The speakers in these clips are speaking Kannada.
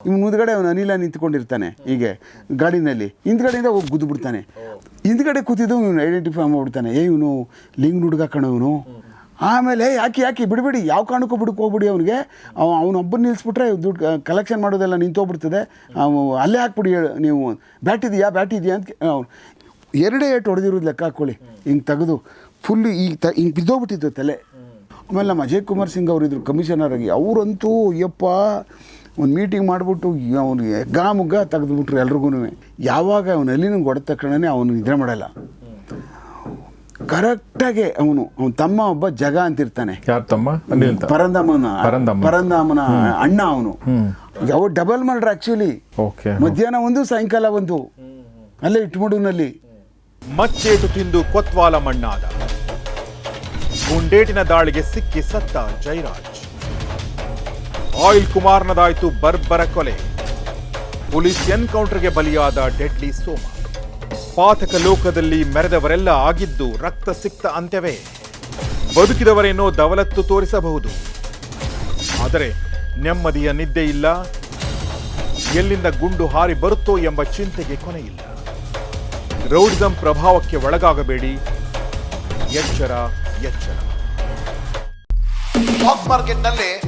ಇವ್ನು ಮುಂದ್ಗಡೆ ಅವನು ಅನಿಲ ನಿಂತ್ಕೊಂಡಿರ್ತಾನೆ ಹೀಗೆ ಗಾಡಿನಲ್ಲಿ. ಹಿಂದ್ಗಡೆಯಿಂದ ಹೋಗಿ ಗುದ್ದು ಬಿಡ್ತಾನೆ ಹಿಂದ್ಗಡೆ ಕೂತಿದ್ದು ಇವನು ಐಡೆಂಟಿಫೈ ಮಾಡ್ಬಿಡ್ತಾನೆ. ಏ ಇವನು ಲಿಂಗ್ ಹುಡುಗ ಕಣವನು ಆಮೇಲೆ "ಏ, ಯಾಕೆ ಯಾಕೆ ಬಿಡಬೇಡಿ ಯಾವ ಕಾರಣಕ್ಕೂ ಬಿಡಕ್ಕೆ ಹೋಗ್ಬಿಡಿ ಅವನಿಗೆ. ಅವನೊಬ್ಬನ ನಿಲ್ಲಿಸ್ಬಿಟ್ರೆ ದುಡ್ಡು ಕಲೆಕ್ಷನ್ ಮಾಡೋದೆಲ್ಲ ನಿಂತೋಗ್ಬಿಡ್ತದೆ. ಅಲ್ಲೇ ಹಾಕ್ಬಿಡಿ ನೀವು. ಬ್ಯಾಟ್ ಇದೆಯಾ ಬ್ಯಾಟ್ ಇದೆಯಾ? ಅಂತ ಎರಡೇ ಏಟು ಹೊಡೆದಿರೋದು ಲೆಕ್ಕ ಹಾಕ್ಕೊಳ್ಳಿ ಹಿಂಗೆ ತೆಗೆದು ಫುಲ್ಲು ಈಗ ತ ಹಿಂಗೆ ಬಿದ್ದೋಗ್ಬಿಟ್ಟಿತ್ತು ತಲೆ. ಆಮೇಲೆ ನಮ್ಮ ಅಜಯ್ ಕುಮಾರ್ ಸಿಂಗ್ ಅವರಿದ್ರು ಕಮಿಷನರ್ ಆಗಿ ಅವರಂತೂ ಯಪ್ಪ ಒಂದು ಮೀಟಿಂಗ್ ಮಾಡಿಬಿಟ್ಟು ಅವನು ಎಗ್ಗಾ ಮುಗ್ಗ ತೆಗೆದುಬಿಟ್ರು ಎಲ್ರಿಗೂ ಯಾವಾಗ ಅವನು ಅಲ್ಲಿ ನಂಗೆ ಹೊಡೆದ ತಕ್ಷಣನೇ ಅವನು ನಿದ್ರೆ ಮಾಡಲ್ಲ. ಕರೆಕ್ಟಾಗಿ ಅವನು ಅವನ ತಮ್ಮ ಒಬ್ಬ ಜಗ ಅಂತಿರ್ತಾನೆ. ಪರಂದಮ್ಮನ ತಮ್ಮ? ಅಂತ. ಪರಂದಮನ ಪರಂದಾಮನ ಅಣ್ಣ ಅವನು. ಯಾವ ಡಬಲ್ ಮಾಡ್ರ ಆಕ್ಚುಲಿ ಓಕೆ ಮಧ್ಯಾಹ್ನ ಒಂದು ಸಾಯಂಕಾಲ ಒಂದು. ಅಲ್ಲೇ ಇಟ್ಮಡುನಲ್ಲಿ ಮಚ್ಚೇಟು ತಿಂದು ಕೊತ್ವಾಲ ಮಣ್ಣಾದ. ಗುಂಡೇಟಿನ ದಾಳಿಗೆ ಸಿಕ್ಕಿ ಸತ್ತ ಜಯರಾಜ್ ಆಯಿಲ್ ಕುಮಾರ್ನದಾಯಿತು ಬರ್ಬರ ಕೊಲೆ. ಪೊಲೀಸ್ ಎನ್ಕೌಂಟರ್ಗೆ ಬಲಿಯಾದ ಡೆಡ್ಲಿ ಸೋಮ. ಪಾತಕ ಲೋಕದಲ್ಲಿ ಮೆರೆದವರೆಲ್ಲ ಆಗಿದ್ದು ರಕ್ತ ಸಿಕ್ತ ಅಂತ್ಯವೇ. ಬದುಕಿದವರೇನೋ ದವಲತ್ತು ತೋರಿಸಬಹುದು. ಆದರೆ ನೆಮ್ಮದಿಯ ನಿದ್ದೆ ಇಲ್ಲ. ಎಲ್ಲಿಂದ ಗುಂಡು ಹಾರಿ ಬರುತ್ತೋ ಎಂಬ ಚಿಂತೆಗೆ ಕೊನೆಯಿಲ್ಲ. ರೌಡಿಸಂ ಪ್ರಭಾವಕ್ಕೆ ಒಳಗಾಗಬೇಡಿ. ಎಚ್ಚರ ಎಚ್ಚರ. ಸ್ಟಾಕ್ ಮಾರ್ಕೆಟ್ನಲ್ಲಿ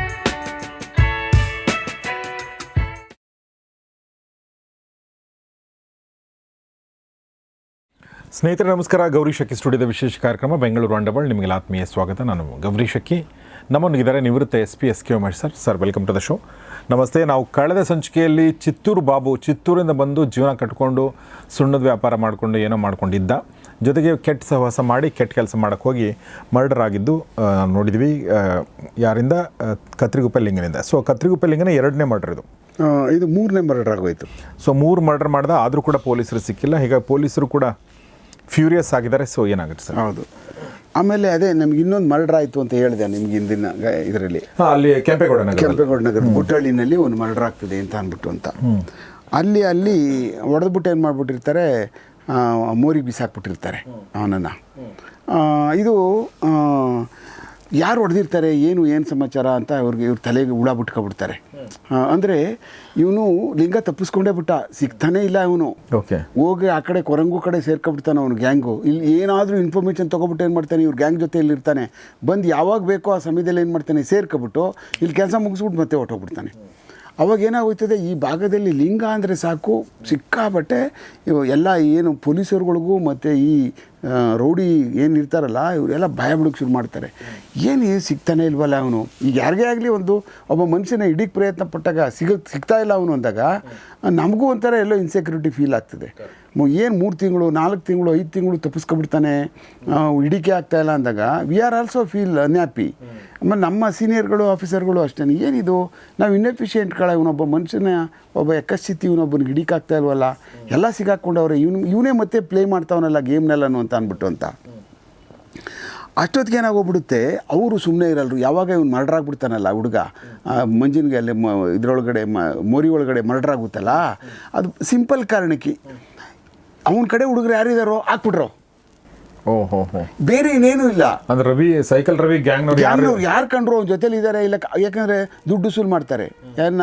ಸ್ನೇಹಿತರೆ ನಮಸ್ಕಾರ. ಗೌರಿ ಶಕ್ಕಿ ಸ್ಟುಡಿಯೋದ ವಿಶೇಷ ಕಾರ್ಯಕ್ರಮ ಬೆಂಗಳೂರು ಅಂಡಬಲ್ ನಿಮಗೆ ಆತ್ಮೀಯ ಸ್ವಾಗತ. ನಾನು ಗೌರಿ ಶಕ್ಕಿ ನಮ್ಮೊಂದಿಗಿದ್ದಾರೆ ನಿವೃತ್ತ S P S K Umesh sir. Sir welcome to the show. ನಮಸ್ತೆ. ನಾವು ಕಳೆದ ಸಂಚಿಕೆಯಲ್ಲಿ ಚಿತ್ತೂರು ಬಾಬು ಚಿತ್ತೂರಿಂದ ಬಂದು ಜೀವನ ಕಟ್ಕೊಂಡು ಸುಣ್ಣದ ವ್ಯಾಪಾರ ಮಾಡಿಕೊಂಡು ಏನೋ ಮಾಡ್ಕೊಂಡಿದ್ದ. ಜೊತೆಗೆ ಕೆಟ್ಟ ಸಹವಾಸ ಮಾಡಿ ಕೆಟ್ಟ ಕೆಲಸ ಮಾಡೋಕ್ಕೆ ಹೋಗಿ ಮರ್ಡರ್ ಆಗಿದ್ದು ನೋಡಿದ್ವಿ. ಯಾರಿಂದ? ಕತ್ರಿಗುಪ್ಪೆ ಲಿಂಗನಿಂದ ಸೊ ಕತ್ರಿಗುಪ್ಪೆ ಲಿಂಗನ ಎರಡನೇ ಮರ್ಡರ್ ಇದು. ಇದು ಮೂರನೇ ಮರ್ಡರ್ ಆಗೋಯ್ತು. ಸೊ ಮೂರು ಮರ್ಡರ್ ಮಾಡ್ದ ಆದರೂ ಕೂಡ ಪೊಲೀಸರು ಸಿಕ್ಕಿಲ್ಲ. ಹೀಗಾಗಿ ಪೊಲೀಸರು ಕೂಡ ಫ್ಯೂರಿಯಸ್ ಆಗಿದ್ದಾರೆ ಸೊ ಏನಾಗುತ್ತೆ ಸರ್? ಹೌದು. ಆಮೇಲೆ ಅದೇ ನಮ್ಗೆ ಇನ್ನೊಂದು ಮರ್ಡರ್ ಆಯಿತು ಅಂತ ಹೇಳಿದೆ ನಿಮ್ಗೆ ಇಂದಿನ ಇದರಲ್ಲಿ. ಅಲ್ಲಿ ಕೆಂಪೇಗೌಡ ನಗರ ಕೆಂಪೇಗೌಡ ನಗರ ಗುಟ್ಟಹಳ್ಳಿನಲ್ಲಿ ಒಂದು ಮರ್ಡರ್ ಆಗ್ತದೆ ಅಂತ ಅಂದ್ಬಿಟ್ಟು ಅಂತ. ಅಲ್ಲಿ ಅಲ್ಲಿ ಹೊಡೆದ್ಬಿಟ್ಟು ಏನು ಮಾಡಿಬಿಟ್ಟಿರ್ತಾರೆ ಮೋರಿಗೆ ಬಿಸಾಕ್ಬಿಟ್ಟಿರ್ತಾರೆ ಅವನನ್ನು. ಇದು ಯಾರು ಹೊಡೆದಿರ್ತಾರೆ ಏನು ಏನು ಸಮಾಚಾರ ಅಂತ ಅವ್ರಿಗೆ ಇವ್ರ ತಲೆಗೆ ಹುಳ ಬಿಟ್ಕೊಬಿಡ್ತಾರೆ. ಅಂದರೆ ಇವನು ಲಿಂಗ ತಪ್ಪಿಸ್ಕೊಂಡೇ ಬಿಟ್ಟ ಸಿಗ್ತಾನೆ ಇಲ್ಲ ಇವನು. ಓಕೆ. ಹೋಗಿ ಆ ಕಡೆ ಕೊರಂಗು ಕಡೆ ಸೇರ್ಕೊಬಿಡ್ತಾನೆ ಅವನು ಗ್ಯಾಂಗು. ಇಲ್ಲಿ ಏನಾದರೂ ಇನ್ಫಾರ್ಮೇಷನ್ ತೊಗೊಬಿಟ್ಟು ಏನು ಮಾಡ್ತಾನೆ ಇವ್ರ ಗ್ಯಾಂಗ್ ಜೊತೆ ಇಲ್ಲಿರ್ತಾನೆ. ಬಂದು ಯಾವಾಗ ಬೇಕೋ ಆ ಸಮಯದಲ್ಲಿ ಏನು ಮಾಡ್ತಾನೆ ಸೇರ್ಕೊಬಿಟ್ಟು ಇಲ್ಲಿ ಕೆಲಸ ಮುಗಿಸ್ಬಿಟ್ಟು ಮತ್ತೆ ಹೊಟ್ಟೋಗ್ಬಿಡ್ತಾನೆ ಅವಾಗ ಏನಾಗೋಯ್ತದೆ ಈ ಭಾಗದಲ್ಲಿ ಲಿಂಗ ಅಂದರೆ ಸಾಕು. ಸಿಕ್ಕಾಪಟ್ಟೆ ಎಲ್ಲ ಏನು ಪೊಲೀಸರುಗಳಿಗೂ ಮತ್ತು ಈ ರೌಡಿ ಏನು ಇರ್ತಾರಲ್ಲ, ಇವರೆಲ್ಲ ಭಯ ಬಿಡೋಕ್ಕೆ ಶುರು ಮಾಡ್ತಾರೆ. ಏನು ಸಿಗ್ತಾನೆ ಇಲ್ವಲ್ಲ ಅವನು? ಈಗ ಯಾರಿಗೇ ಆಗಲಿ ಒಂದು ಒಬ್ಬ ಮನುಷ್ಯನ ಹಿಡಿಗೆ ಪ್ರಯತ್ನ ಪಟ್ಟಾಗ ಸಿಗ, ಸಿಗ್ತಾ ಇಲ್ಲ ಅವನು ಅಂದಾಗ, ನಮಗೂ ಒಂಥರ ಎಲ್ಲೋ ಇನ್ಸೆಕ್ಯೂರಿಟಿ ಫೀಲ್ ಆಗ್ತದೆ. ಏನು ಮೂರು ತಿಂಗಳು, ನಾಲ್ಕು ತಿಂಗಳು, ಐದು ತಿಂಗಳು ತಪ್ಪಿಸ್ಕೊಬಿಡ್ತಾನೆ ಹಿಡಿಕೆ ಇಲ್ಲ ಅಂದಾಗ we are also feel unhappy ಆಮೇಲೆ ನಮ್ಮ ಸೀನಿಯರ್ಗಳು ಆಫೀಸರ್ಗಳು ಅಷ್ಟೇ ಏನಿದು? ನಾವು ಇನ್ಎಫಿಷಿಯೆಂಟ್ ಕಳ, ಇವನೊಬ್ಬ ಮನುಷ್ಯನ, ಒಬ್ಬ ಯಕಸ್ಥಿತಿ, ಇವನೊಬ್ಬನಿಗೆ ಹಿಡಿಕೆ ಆಗ್ತಾ ಇಲ್ವಲ್ಲ? ಎಲ್ಲ ಸಿಗಾಕೊಂಡವ್ರೆ. ಇವನು, ಇವನೇ ಮತ್ತೆ ಪ್ಲೇ ಮಾಡ್ತಾವನಲ್ಲ ಗೇಮ್ನೆಲ್ಲನು ಅಂತ ಅಂದ್ಬಿಟ್ಟು ಅಂತ. ಅಷ್ಟೊತ್ತಿಗೆ ಏನಾಗೋಗ್ಬಿಡುತ್ತೆ? ಅವರು ಸುಮ್ಮನೆ ಇರಲ್ರು. ಯಾವಾಗ ಇವ್ನು ಮರ್ಡರ್ ಆಗ್ಬಿಡ್ತಾನಲ್ಲ, ಹುಡುಗ? ಮಂಜಿನಿಗೆ ಅಲ್ಲಿ ಮ ಇದರೊಳಗಡೆ ಮೋರಿ ಒಳಗಡೆ ಮರ್ಡರ್ ಆಗುತ್ತಲ್ಲ? ಅದು ಸಿಂಪಲ್ ಕಾರಣಕ್ಕೆ. ಅವನ ಕಡೆ ಹುಡುಗರು ಯಾರಿದಾರೋ ಹಾಕ್ಬಿಟ್ರು. ಬೇರೆ ಇನ್ನೇನು ಇಲ್ಲ. ಅಂದ್ರೆ ರವಿ ಸೈಕಲ್ ರವಿ ಗ್ಯಾಂಗ್ನವ್ರು ಯಾರು? ಯಾರು ಕಂಡ್ರು ಅವ್ನ ಜೊತೆಲಿ ಇದ್ದಾರೆ ಇಲ್ಲ ಕ- ಯಾಕಂದ್ರೆ ದುಡ್ಡು ಸುಲ್ ಮಾಡ್ತಾರೆ. ಯಾರನ್ನ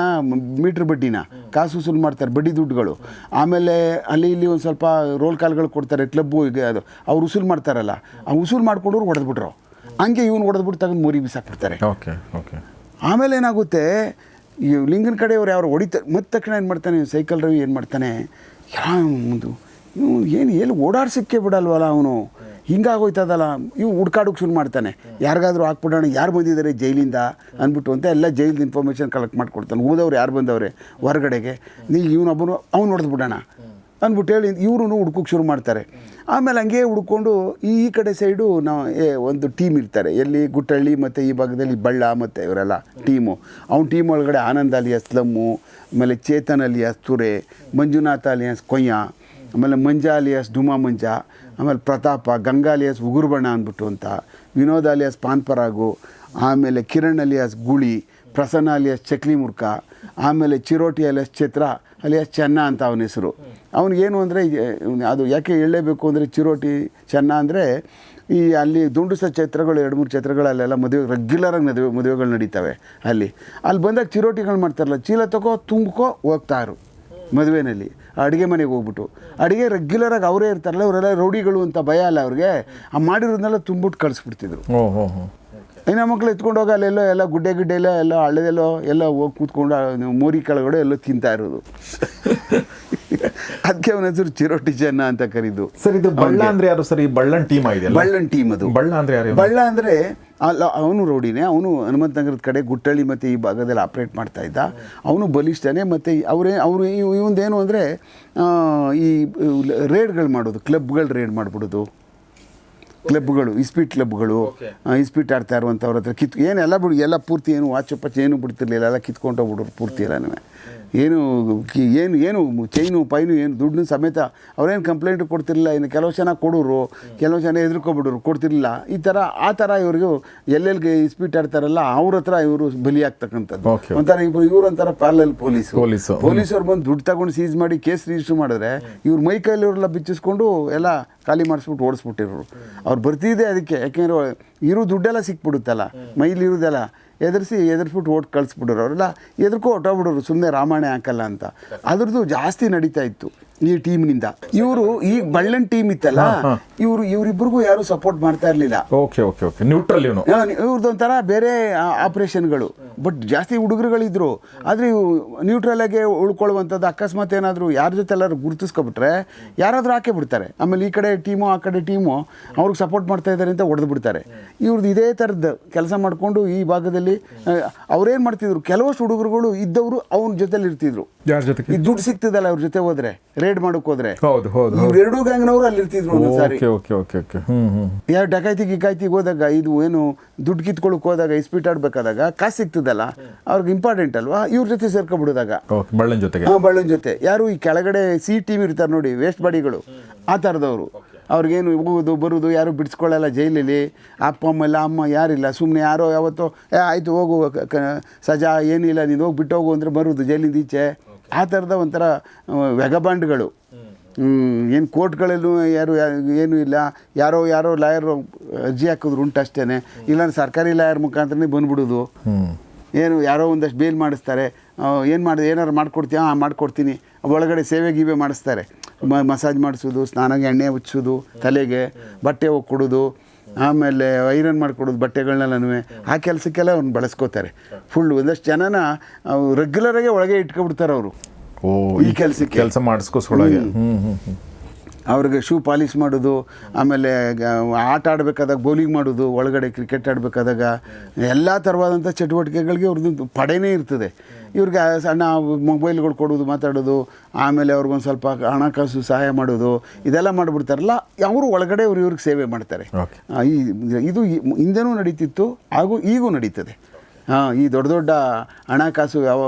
ಮೀಟ್ರ್ ಬಡ್ಡಿನ. ಕಾಸು ಸುಲ್ ಮಾಡ್ತಾರೆ ಬಡ್ಡಿ ದುಡ್ಡುಗಳು. ಆಮೇಲೆ ಅಲ್ಲಿ ಇಲ್ಲಿ ಒಂದು ಸ್ವಲ್ಪ ರೋಲ್ ಕಾಲ್ಗಳು ಕೊಡ್ತಾರೆ ಕ್ಲಬ್ಬು ಈಗ ಅದು. ಅವ್ರು ಉಸೂಲ್ ಮಾಡ್ತಾರಲ್ಲ ಆ ವಸೂಲು ಮಾಡ್ಕೊಂಡವ್ರು ಹೊಡೆದ್ಬಿಟ್ರು. ಹಂಗೆ ಇವ್ನು ಹೊಡೆದ್ಬಿಟ್ಟು ತಗೊಂಡು ಮುರಿ ಬಿಸಾಕ್ಬಿಡ್ತಾರೆ. Okay okay. ಆಮೇಲೆ ಏನಾಗುತ್ತೆ ಈ ಲಿಂಗನ ಕಡೆಯವ್ರು ಯಾರು ಹೊಡಿತಾರೆ ಮತ್ತೆ ತಕ್ಷಣ ಏನು ಮಾಡ್ತಾನೆ ಸೈಕಲ್ ರವಿ ಏನು ಮಾಡ್ತಾನೆ? ಯಾವ ಒಂದು ಇವನು ಏನು, ಎಲ್ಲಿ ಓಡಾಡ್ಸಕ್ಕೆ ಬಿಡಲ್ವಲ್ಲ ಅವನು? ಹಿಂಗಾಗೋಯ್ತದಲ್ಲ. ಇವು ಹುಡ್ಕಾಡೋಕೆ ಶುರು ಮಾಡ್ತಾನೆ. ಯಾರಿಗಾದ್ರೂ ಹಾಕ್ಬಿಡೋಣ, ಯಾರು ಬಂದಿದ್ದಾರೆ ಜೈಲಿಂದ ಅಂದ್ಬಿಟ್ಟು ಅಂತ ಎಲ್ಲ ಜೈಲ್ದು ಇನ್ಫಾರ್ಮೇಷನ್ ಕಲೆಕ್ಟ್ ಮಾಡ್ಕೊಡ್ತಾನೆ. ಹೋದವ್ರು ಯಾರು ಬಂದವ್ರೆ? ಹೊರಗಡೆಗೆ. ನೀವು ಇವನೊಬ್ಬನು ಅವ್ನು ಹೊಡೆದ್ಬಿಡೋಣ ಅಂದ್ಬಿಟ್ಟು ಹೇಳಿ ಇವ್ರೂ ಹುಡ್ಕೋಕ್ಕೆ ಶುರು ಮಾಡ್ತಾರೆ. ಆಮೇಲೆ ಹಂಗೆ ಹುಡ್ಕೊಂಡು ಈ ಕಡೆ ಸೈಡು ನಾವು, ಏ, ಒಂದು ಟೀಮ್ ಇರ್ತಾರೆ. ಎಲ್ಲಿ ಗುಟ್ಟಳ್ಳಿ ಮತ್ತು ಈ ಭಾಗದಲ್ಲಿ ಬಳ್ಳ ಮತ್ತು ಇವರೆಲ್ಲ ಟೀಮು. ಅವ್ನ ಟೀಮ್ ಒಳಗಡೆ ಆನಂದ್ ಅಲಿಯಾಸ್ ಸ್ಲಮ್ಮು ಆಮೇಲೆ ಚೇತನ್ ಅಲಿಯಾಸ್ ತುರೆ, ಮಂಜುನಾಥ ಅಲಿಯಾಸ್ ಕೊಯ್ಯ ಆಮೇಲೆ ಮಂಜ ಅಲಿಯಾಸ್ ಡುಮಾ ಮಂಜ, ಆಮೇಲೆ ಪ್ರತಾಪ, ಗಂಗಾ ಅಲಿಯಾಸ್, ಉಗುರುಬಣ್ಣ ಅಂದ್ಬಿಟ್ಟು ಅಂತ, ವಿನೋದ ಅಲಿಯಾಸ್, ಪಾನ್ಪರಾಗು, ಆಮೇಲೆ ಕಿರಣ್ ಅಲಿಯಾಸ್, ಗುಳಿ, ಪ್ರಸನ್ನ ಅಲಿಯಾಸ್, ಚಕ್ಲಿ ಮುರ್ಕ ಆಮೇಲೆ ಚಿರೋಟಿ ಅಲಿಯಾಸ್, ಚಿತ್ರ ಅಲಿಯಾಸ್, ಚೆನ್ನ ಅಂತ ಅವನ ಹೆಸರು. ಅವನಿಗೇನು ಅಂದರೆ ಅದು ಯಾಕೆ ಹೇಳಲೇಬೇಕು ಅಂದರೆ ಚಿರೋಟಿ, ಚೆನ್ನ ಅಂದರೆ, ಈ ಅಲ್ಲಿ ದುಂಡುಸ ಛತ್ರಗಳು ಎರಡು ಮೂರು ಛತ್ರಗಳಲ್ಲೆಲ್ಲ ಮದುವೆ ರೆಗ್ಯುಲರಾಗಿ ಮದುವೆ, ಮದುವೆಗಳು ನಡೀತವೆ ಅಲ್ಲಿ. ಅಲ್ಲಿ ಬಂದಾಗ ಚಿರೋಟಿಗಳು ಮಾಡ್ತಾರಲ್ಲ, ಚೀಲ ತಗೋ ತುಂಬ್ಕೋ ಹೋಗ್ತಾರು ಮದುವೆನಲ್ಲಿ, ಅಡುಗೆ ಮನೆಗೆ ಹೋಗ್ಬಿಟ್ಟು. ಅಡುಗೆ ರೆಗ್ಯುಲರಾಗಿ ಅವರೇ ಇರ್ತಾರಲ್ಲ, ಅವರೆಲ್ಲ ರೌಡಿಗಳು ಅಂತ ಭಯ ಅಲ್ಲ ಅವ್ರಿಗೆ. ಆ ಮಾಡಿರೋದನ್ನೆಲ್ಲ ತುಂಬಿಟ್ಟು ಕಳಿಸ್ಬಿಡ್ತಿದ್ರು. ಇನ್ನು ಮಕ್ಕಳು ಎತ್ಕೊಂಡು ಹೋಗಿ ಅಲ್ಲೆಲ್ಲೋ ಎಲ್ಲ ಗುಡ್ಡೆ ಗಿಡ್ಡೆ ಎಲ್ಲ ಎಲ್ಲ ಹಳ್ಳದೆಲ್ಲೋ ಎಲ್ಲ ಹೋಗಿ ಕೂತ್ಕೊಂಡು ಮೋರಿ ಕೆಳಗಡೆ ಎಲ್ಲೋ ತಿಂತಾ ಇರೋದು. ಅದಕ್ಕೆ ಅವನ ಹೆಸರು ಚಿರೋಟಿ ಚೆನ್ನ ಅಂತ ಕರೀದು. ಸರ್ ಇದು ಬಳ್ಳ ಅಂದ್ರೆ ಯಾರು ಸರ್? ಈ ಬಳ್ಳನ್ ಟೀಮ್ ಆಗಿದೆ ಬಳ್ಳನ್ ಟೀಮ್ ಅದು. ಬಳ್ಳ ಅಂದ್ರೆ ಯಾರು? ಬಳ್ಳ ಅಂದ್ರೆ ಅಲ್ಲ ಅವನು ರೋಡಿನೇ ಅವನು ಹನುಮಂತ ನಗರದ ಕಡೆ ಗುಟ್ಟಳ್ಳಿ ಮತ್ತು ಈ ಭಾಗದಲ್ಲಿ ಆಪ್ರೇಟ್ ಮಾಡ್ತಾ ಇದ್ದ. ಅವನು ಬಲಿಷ್ಠನೇ ಮತ್ತು ಅವರೇ ಅವರು ಇವಂದೇನು ಅಂದರೆ ಈ ರೇಡ್ಗಳು ಮಾಡೋದು ಕ್ಲಬ್ಗಳು ರೇಡ್ ಮಾಡಿಬಿಡೋದು. ಕ್ಲಬ್ಗಳು ಇಸ್ಪೀಟ್ ಕ್ಲಬ್ಗಳು ಇಸ್ಪೀಟ್ ಆಡ್ತಾ ಇರುವಂಥವ್ರ ಹತ್ರ ಕಿತ್ ಏನು ಎಲ್ಲ ಬಿಡು ಎಲ್ಲ ಪೂರ್ತಿ ಏನು ವಾಚ್ ಪಚ್ ಏನು ಬಿಡ್ತಿರ್ಲಿಲ್ಲ ಎಲ್ಲ ಕಿತ್ಕೊಂಡು ಹೋಗ್ಬಿಡೋರು ಪೂರ್ತಿ ಎಲ್ಲನೂ ಏನು ಏನು ಏನು ಚೈನು ಪೈನು ಏನು ದುಡ್ಡು ಸಮೇತ ಅವ್ರೇನು ಕಂಪ್ಲೇಂಟ್ ಕೊಡ್ತಿರಲಿಲ್ಲ ಇನ್ನು ಕೆಲವು ಜನ ಕೊಡೋರು ಕೆಲವು ಜನ ಎದುರ್ಕೊಬಿಡೋರು ಕೊಡ್ತಿರಲಿಲ್ಲ. ಈ ಥರ ಆ ಥರ ಇವ್ರಿಗೂ ಎಲ್ಲೆಲ್ಲಿಗೆ ಇಸ್ಪೀಟ್ ಆಡ್ತಾರಲ್ಲ ಅವ್ರ ಹತ್ರ ಇವರು ಬಲಿಯಾಗ್ತಕ್ಕಂಥದ್ದು. ಒಂಥರ ಇವ್ರು ಇವ್ರೊಂಥರ ಪ್ಯಾರಲಲ್ ಪೊಲೀಸ್ ಪೊಲೀಸು. ಪೊಲೀಸರು ಬಂದು ದುಡ್ಡು ತಗೊಂಡು ಸೀಸ್ ಮಾಡಿ ಕೇಸ್ ರಿಜಿಸ್ಟರ್ ಮಾಡಿದ್ರೆ ಇವ್ರ ಮೈ ಕೈಲಿ ಇವರೆಲ್ಲ ಬಿಚ್ಚಿಸ್ಕೊಂಡು ಎಲ್ಲ ಖಾಲಿ ಮಾಡಿಸ್ಬಿಟ್ಟು ಓಡಿಸ್ಬಿಟ್ಟಿರೋರು. ಅವ್ರು ಬರ್ತಿದ್ದೆ ಅದಕ್ಕೆ. ಯಾಕೆಂದ್ರೆ ಇರೋ ದುಡ್ಡೆಲ್ಲ ಸಿಕ್ಬಿಡುತ್ತಲ್ಲ ಮೈಲಿ ಇರೋದೆಲ್ಲ ಎದುರಿಸಿ ಎದುರಿಸ್ಬಿಟ್ಟು ಓಟ್ ಕಳಿಸ್ಬಿಡೋರು ಅವರೆಲ್ಲ ಎದುರ್ಕೋ ಹೊಟ್ಟೋಗ್ಬಿಡೋರು ಸುಮ್ಮನೆ ರಾಮಾಯಣ ಹಾಕಲ್ಲ ಅಂತ. ಅದ್ರದ್ದು ಜಾಸ್ತಿ ನಡೀತಾ ಇತ್ತು. ಈ ಟೀಮ್ನಿಂದ ಇವರು ಈ ಬಳ್ಳನ್ ಟೀಮ್ ಇತ್ತಲ್ಲ ಇವರು ಇವರಿಬ್ಬರಿಗೂ ಯಾರು ಸಪೋರ್ಟ್ ಮಾಡ್ತಾ ಇರಲಿಲ್ಲ. Okay okay okay. ನ್ಯೂಟ್ರಲ್ ಇವನು. ಇವ್ರದ್ದೊಂಥರ ಬೇರೆ ಆಪರೇಷನ್ಗಳು ಬಟ್ ಜಾಸ್ತಿ ಹುಡುಗರುಗಳಿದ್ರು. ಆದರೆ ಇವು ನ್ಯೂಟ್ರಲ್ ಆಗಿ ಉಳ್ಕೊಳ್ಳುವಂಥದ್ದು ಅಕಸ್ಮಾತ್ ಏನಾದರೂ ಯಾರ ಜೊತೆ ಎಲ್ಲರೂ ಗುರುತಿಸ್ಕೊಬಿಟ್ರೆ ಯಾರಾದರೂ ಹಾಕೇ ಬಿಡ್ತಾರೆ. ಆಮೇಲೆ ಈ ಕಡೆ ಟೀಮು ಆ ಕಡೆ ಟೀಮು ಅವ್ರಿಗೆ ಸಪೋರ್ಟ್ ಮಾಡ್ತಾ ಇದ್ದಾರೆ ಅಂತ ಹೊಡೆದು ಬಿಡ್ತಾರೆ. ಇವ್ರದ್ದು ಇದೇ ಥರದ್ದು ಕೆಲಸ ಮಾಡಿಕೊಂಡು ಈ ಭಾಗದಲ್ಲಿ ಅವ್ರೇನು ಮಾಡ್ತಿದ್ರು ಕೆಲವಷ್ಟು ಹುಡುಗರುಗಳು ಇದ್ದವರು ಅವ್ರ ಜೊತೆಲಿ ಇರ್ತಿದ್ರು ದುಡ್ಡು ಸಿಗ್ತದಲ್ಲ ಅವ್ರ ಜೊತೆ ಹೋದ್ರೆ. ರೇಡ್ ಮಾಡೋಕೆ ಹೋದ್ರೆ. ಹೌದು ಹೌದು ಇವ್ರೆರಡೂ ಗ್ಯಾಂಗ್ನವರು ಅಲ್ಲಿ ಇರ್ತಿದ್ರು okay okay okay okay. Hmm hmm ಯಾರು ಡಕಾಯ್ತಿ ಗಿಕಾಯ್ತಿಗೆ ಹೋದಾಗ ಇದು ಏನು ದುಡ್ಡು ಕಿತ್ಕೊಳಕ್ ಹೋದಾಗ ಇಸ್ಪೀಟ್ ಆಡ್ಬೇಕಾದಾಗ ಕಾಸು ಸಿಗ್ತದಲ್ಲ ಅವ್ರಿಗೆ ಇಂಪಾರ್ಟೆಂಟ್ ಅಲ್ವಾ? ಇವ್ರ ಜೊತೆ ಸೇರ್ಕೊಬಿಡಿದಾಗ. ಓಕೆ ಬಳ್ಳನ್ ಜೊತೆಗೆ. ಹಾಂ ಬಳ್ಳನ್ ಜೊತೆ. ಯಾರು ಈ ಕೆಳಗಡೆ ಸಿ ಟೀಮ್ ಇರ್ತಾರೆ ನೋಡಿ ವೇಸ್ಟ್ ಬಾಡಿಗಳು ಆ ಥರದವರು. ಅವ್ರಿಗೇನು ಹೋಗೋದು ಬರೋದು ಯಾರು ಬಿಡಿಸ್ಕೊಳ್ಳಲ್ಲ ಜೈಲಲ್ಲಿ. ಅಪ್ಪ ಅಮ್ಮ ಇಲ್ಲ ಅಮ್ಮ ಯಾರಿಲ್ಲ. ಸುಮ್ಮನೆ ಯಾರೋ ಯಾವತ್ತೋ ಏ ಆಯಿತು ಹೋಗು ಕ- ಸಜಾ ಏನಿಲ್ಲ ನೀನು ಹೋಗಿ ಬಿಟ್ಟು ಹೋಗು ಅಂದರೆ ಬರೋದು ಜೈಲಿಂದ ಈಚೆ. ಆ ಥರದ ಒಂಥರ ವೆಗಬಾಂಡ್ಗಳು ಏನು ಕೋರ್ಟ್ಗಳಲ್ಲೂ ಯಾರು ಏನು ಇಲ್ಲ. ಯಾರೋ ಯಾರೋ ಲಾಯರು ಅರ್ಜಿ ಹಾಕಿದ್ರು ಉಂಟು ಅಷ್ಟೇ ಇಲ್ಲಾಂದ್ರೆ ಸರ್ಕಾರಿ ಲಾಯರ್ ಮುಖಾಂತರನೇ ಬಂದ್ಬಿಡೋದು. ಏನು, ಯಾರೋ ಒಂದಷ್ಟು ಬೇಲ್ ಮಾಡಿಸ್ತಾರೆ. ಏನು ಮಾಡಿ ಏನಾರು ಮಾಡ್ಕೊಡ್ತೀಯಾ? ಹಾಂ ಮಾಡ್ಕೊಡ್ತೀನಿ. ಒಳಗಡೆ ಸೇವೆ ಗೀವೆ ಮಾಡಿಸ್ತಾರೆ. ಮಸಾಜ್ ಮಾಡಿಸೋದು ಸ್ನಾನಕ್ಕೆ ಎಣ್ಣೆ ಉಚ್ಚೋದು ತಲೆಗೆ ಬಟ್ಟೆ ಹೋಗಿ ಕೊಡೋದು ಆಮೇಲೆ ಐರನ್ ಮಾಡಿಕೊಡೋದು ಬಟ್ಟೆಗಳನ್ನೆಲ್ಲನೂ ಆ ಕೆಲಸಕ್ಕೆಲ್ಲ ಅವ್ನು ಬಳಸ್ಕೋತಾರೆ. ಫುಲ್ ಒಂದಷ್ಟು ಜನನ ರೆಗ್ಯುಲರಾಗೆ ಒಳಗೆ ಇಟ್ಕೊಬಿಡ್ತಾರೆ ಅವರು ಓ ಈ ಕೆಲಸಕ್ಕೆ. ಕೆಲಸ ಮಾಡಿಸ್ಕೋಸ್ಕೊಳ್ಳೋಕೆ ಅವ್ರಿಗೆ ಶೂ ಪಾಲಿಶ್ ಮಾಡೋದು ಆಮೇಲೆ ಆಟ ಆಡಬೇಕಾದಾಗ ಬೌಲಿಂಗ್ ಮಾಡೋದು ಒಳಗಡೆ ಕ್ರಿಕೆಟ್ ಆಡಬೇಕಾದಾಗ ಎಲ್ಲ ಥರವಾದಂಥ ಚಟುವಟಿಕೆಗಳಿಗೆ ಅವ್ರದ್ದು ಪಡೆನೇ ಇರ್ತದೆ. ಇವ್ರಿಗೆ ಸಣ್ಣ ಮೊಬೈಲ್ಗಳು ಕೊಡೋದು ಮಾತಾಡೋದು ಆಮೇಲೆ ಅವ್ರಿಗೊಂದು ಸ್ವಲ್ಪ ಹಣಕಾಸು ಸಹಾಯ ಮಾಡೋದು ಇದೆಲ್ಲ ಮಾಡಿಬಿಡ್ತಾರಲ್ಲ ಅವರು ಒಳಗಡೆ ಅವ್ರು ಇವ್ರಿಗೆ ಸೇವೆ ಮಾಡ್ತಾರೆ. ಈ ಇದು ಹಿಂದೆನೂ ನಡೀತಿತ್ತು ಹಾಗೂ ಈಗೂ ನಡೀತದೆ. ಹಾಂ ಈ ದೊಡ್ಡ ದೊಡ್ಡ ಹಣಕಾಸು ಯಾವ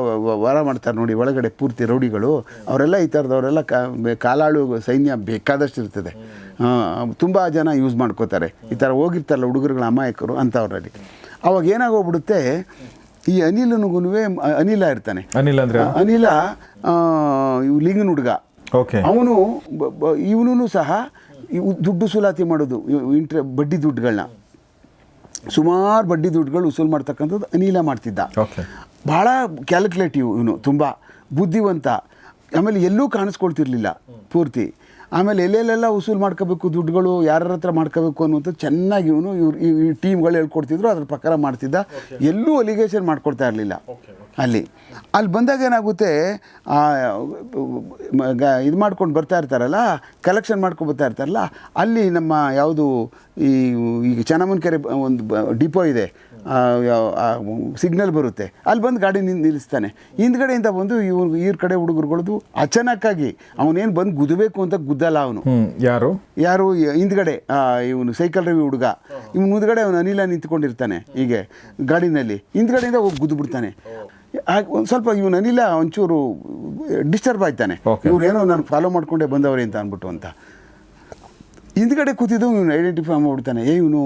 ವರ ಮಾಡ್ತಾರೆ ನೋಡಿ ಒಳಗಡೆ ಪೂರ್ತಿ ರೌಡಿಗಳು ಅವರೆಲ್ಲ ಈ ಥರದವರೆಲ್ಲ ಕಾಲಾಳು ಸೈನ್ಯ ಬೇಕಾದಷ್ಟು ಇರ್ತದೆ. ತುಂಬ ಜನ ಯೂಸ್ ಮಾಡ್ಕೋತಾರೆ. ಈ ಥರ ಹೋಗಿರ್ತಾರಲ್ಲ ಹುಡುಗರುಗಳ ಅಮಾಯಕರು ಅಂಥವ್ರಲ್ಲಿ ಅವಾಗ ಏನಾಗೋಗ್ಬಿಡುತ್ತೆ ಈ ಅನಿಲನಿಗೂ ಅನಿಲ ಇರ್ತಾನೆ. ಅನಿಲ ಅಂದರೆ ಅನಿಲ ಲಿಂಗನ ಹುಡುಗ. ಓಕೆ. ಅವನು ಇವನು ಸಹ ದುಡ್ಡು ಸುಲಾತಿ ಮಾಡೋದು ಇಂಟ್ರೆ ಬಡ್ಡಿ ದುಡ್ಡುಗಳನ್ನ ಸುಮಾರು ಬಡ್ಡಿ ದುಡ್ಡುಗಳು ವಸೂಲು ಮಾಡ್ತಕ್ಕಂಥದ್ದು ಅನಿಲ ಮಾಡ್ತಿದ್ದ. ಭಾಳ ಕ್ಯಾಲ್ಕುಲೇಟಿವ್ ಇವನು ತುಂಬ ಬುದ್ಧಿವಂತ. ಆಮೇಲೆ ಎಲ್ಲೂ ಕಾಣಿಸ್ಕೊಳ್ತಿರ್ಲಿಲ್ಲ ಪೂರ್ತಿ. ಆಮೇಲೆ ಎಲ್ಲೆಲ್ಲೆಲ್ಲ ವಸೂಲು ಮಾಡ್ಕೋಬೇಕು ದುಡ್ಡುಗಳು ಯಾರ ಹತ್ರ ಮಾಡ್ಕೋಬೇಕು ಅನ್ನುವಂಥದ್ದು ಚೆನ್ನಾಗಿ ಇವನು ಇವ್ರು ಈ ಟೀಮ್ಗಳು ಹೇಳ್ಕೊಡ್ತಿದ್ರು ಅದ್ರ ಪ್ರಕಾರ ಮಾಡ್ತಿದ್ದ. ಎಲ್ಲೂ ಅಲಿಗೇಷನ್ ಮಾಡ್ಕೊಡ್ತಾ ಇರಲಿಲ್ಲ. ಅಲ್ಲಿ. ಅಲ್ಲಿ ಬಂದಾಗ ಏನಾಗುತ್ತೆ ಇದು ಮಾಡ್ಕೊಂಡು ಬರ್ತಾ ಇರ್ತಾರಲ್ಲ ಕಲೆಕ್ಷನ್ ಮಾಡ್ಕೊಂಡು ಬರ್ತಾ ಇರ್ತಾರಲ್ಲ ಅಲ್ಲಿ ನಮ್ಮ ಯಾವುದು ಈ ಈಗ ಚೆನ್ನಮ್ಮನಕೆರೆ ಒಂದು ಡಿಪೋ ಇದೆ. ಸಿಗ್ನಲ್ ಬರುತ್ತೆ. ಅಲ್ಲಿ ಬಂದು ಗಾಡಿ ನಿಂತು ನಿಲ್ಲಿಸ್ತಾನೆ. ಹಿಂದ್ಗಡೆಯಿಂದ ಬಂದು ಇವ್ರು ಇವ್ರ ಕಡೆ ಹುಡುಗರುಗಳದ್ದು ಅಚಾನಕ್ಕಾಗಿ ಅವನೇನು ಬಂದು ಗುದ್ದಬೇಕು ಅಂತ ಗುದ್ದಲ್ಲ ಅವನು. ಯಾರು? ಯಾರು? ಹಿಂದ್ಗಡೆ ಇವನು ಸೈಕಲ್ ರವಿ ಹುಡುಗ. ಇವನು ಮುಂದ್ಗಡೆ ಅವನು ಅನಿಲ ನಿಂತ್ಕೊಂಡಿರ್ತಾನೆ ಹೀಗೆ ಗಾಡಿನಲ್ಲಿ. ಹಿಂದ್ಗಡೆಯಿಂದ ಹೋಗಿ ಗುದ್ದು ಬಿಡ್ತಾನೆ ಒಂದು ಸ್ವಲ್ಪ ಇವನು ಅನಿಲ ಒಂಚೂರು ಡಿಸ್ಟರ್ಬ್ ಆಯ್ತಾನೆ. ಇವ್ರೇನೋ ಏನೋ ನಾನು ಫಾಲೋ ಮಾಡ್ಕೊಂಡೇ ಬಂದವ್ರೆ ಅಂತ ಅಂದ್ಬಿಟ್ಟು ಅಂತ. ಹಿಂದ್ಗಡೆ ಕೂತಿದ್ದು ಇವನು ಐಡೆಂಟಿಫೈ ಮಾಡ್ಬಿಡ್ತಾನೆ. ಏ ಇವನು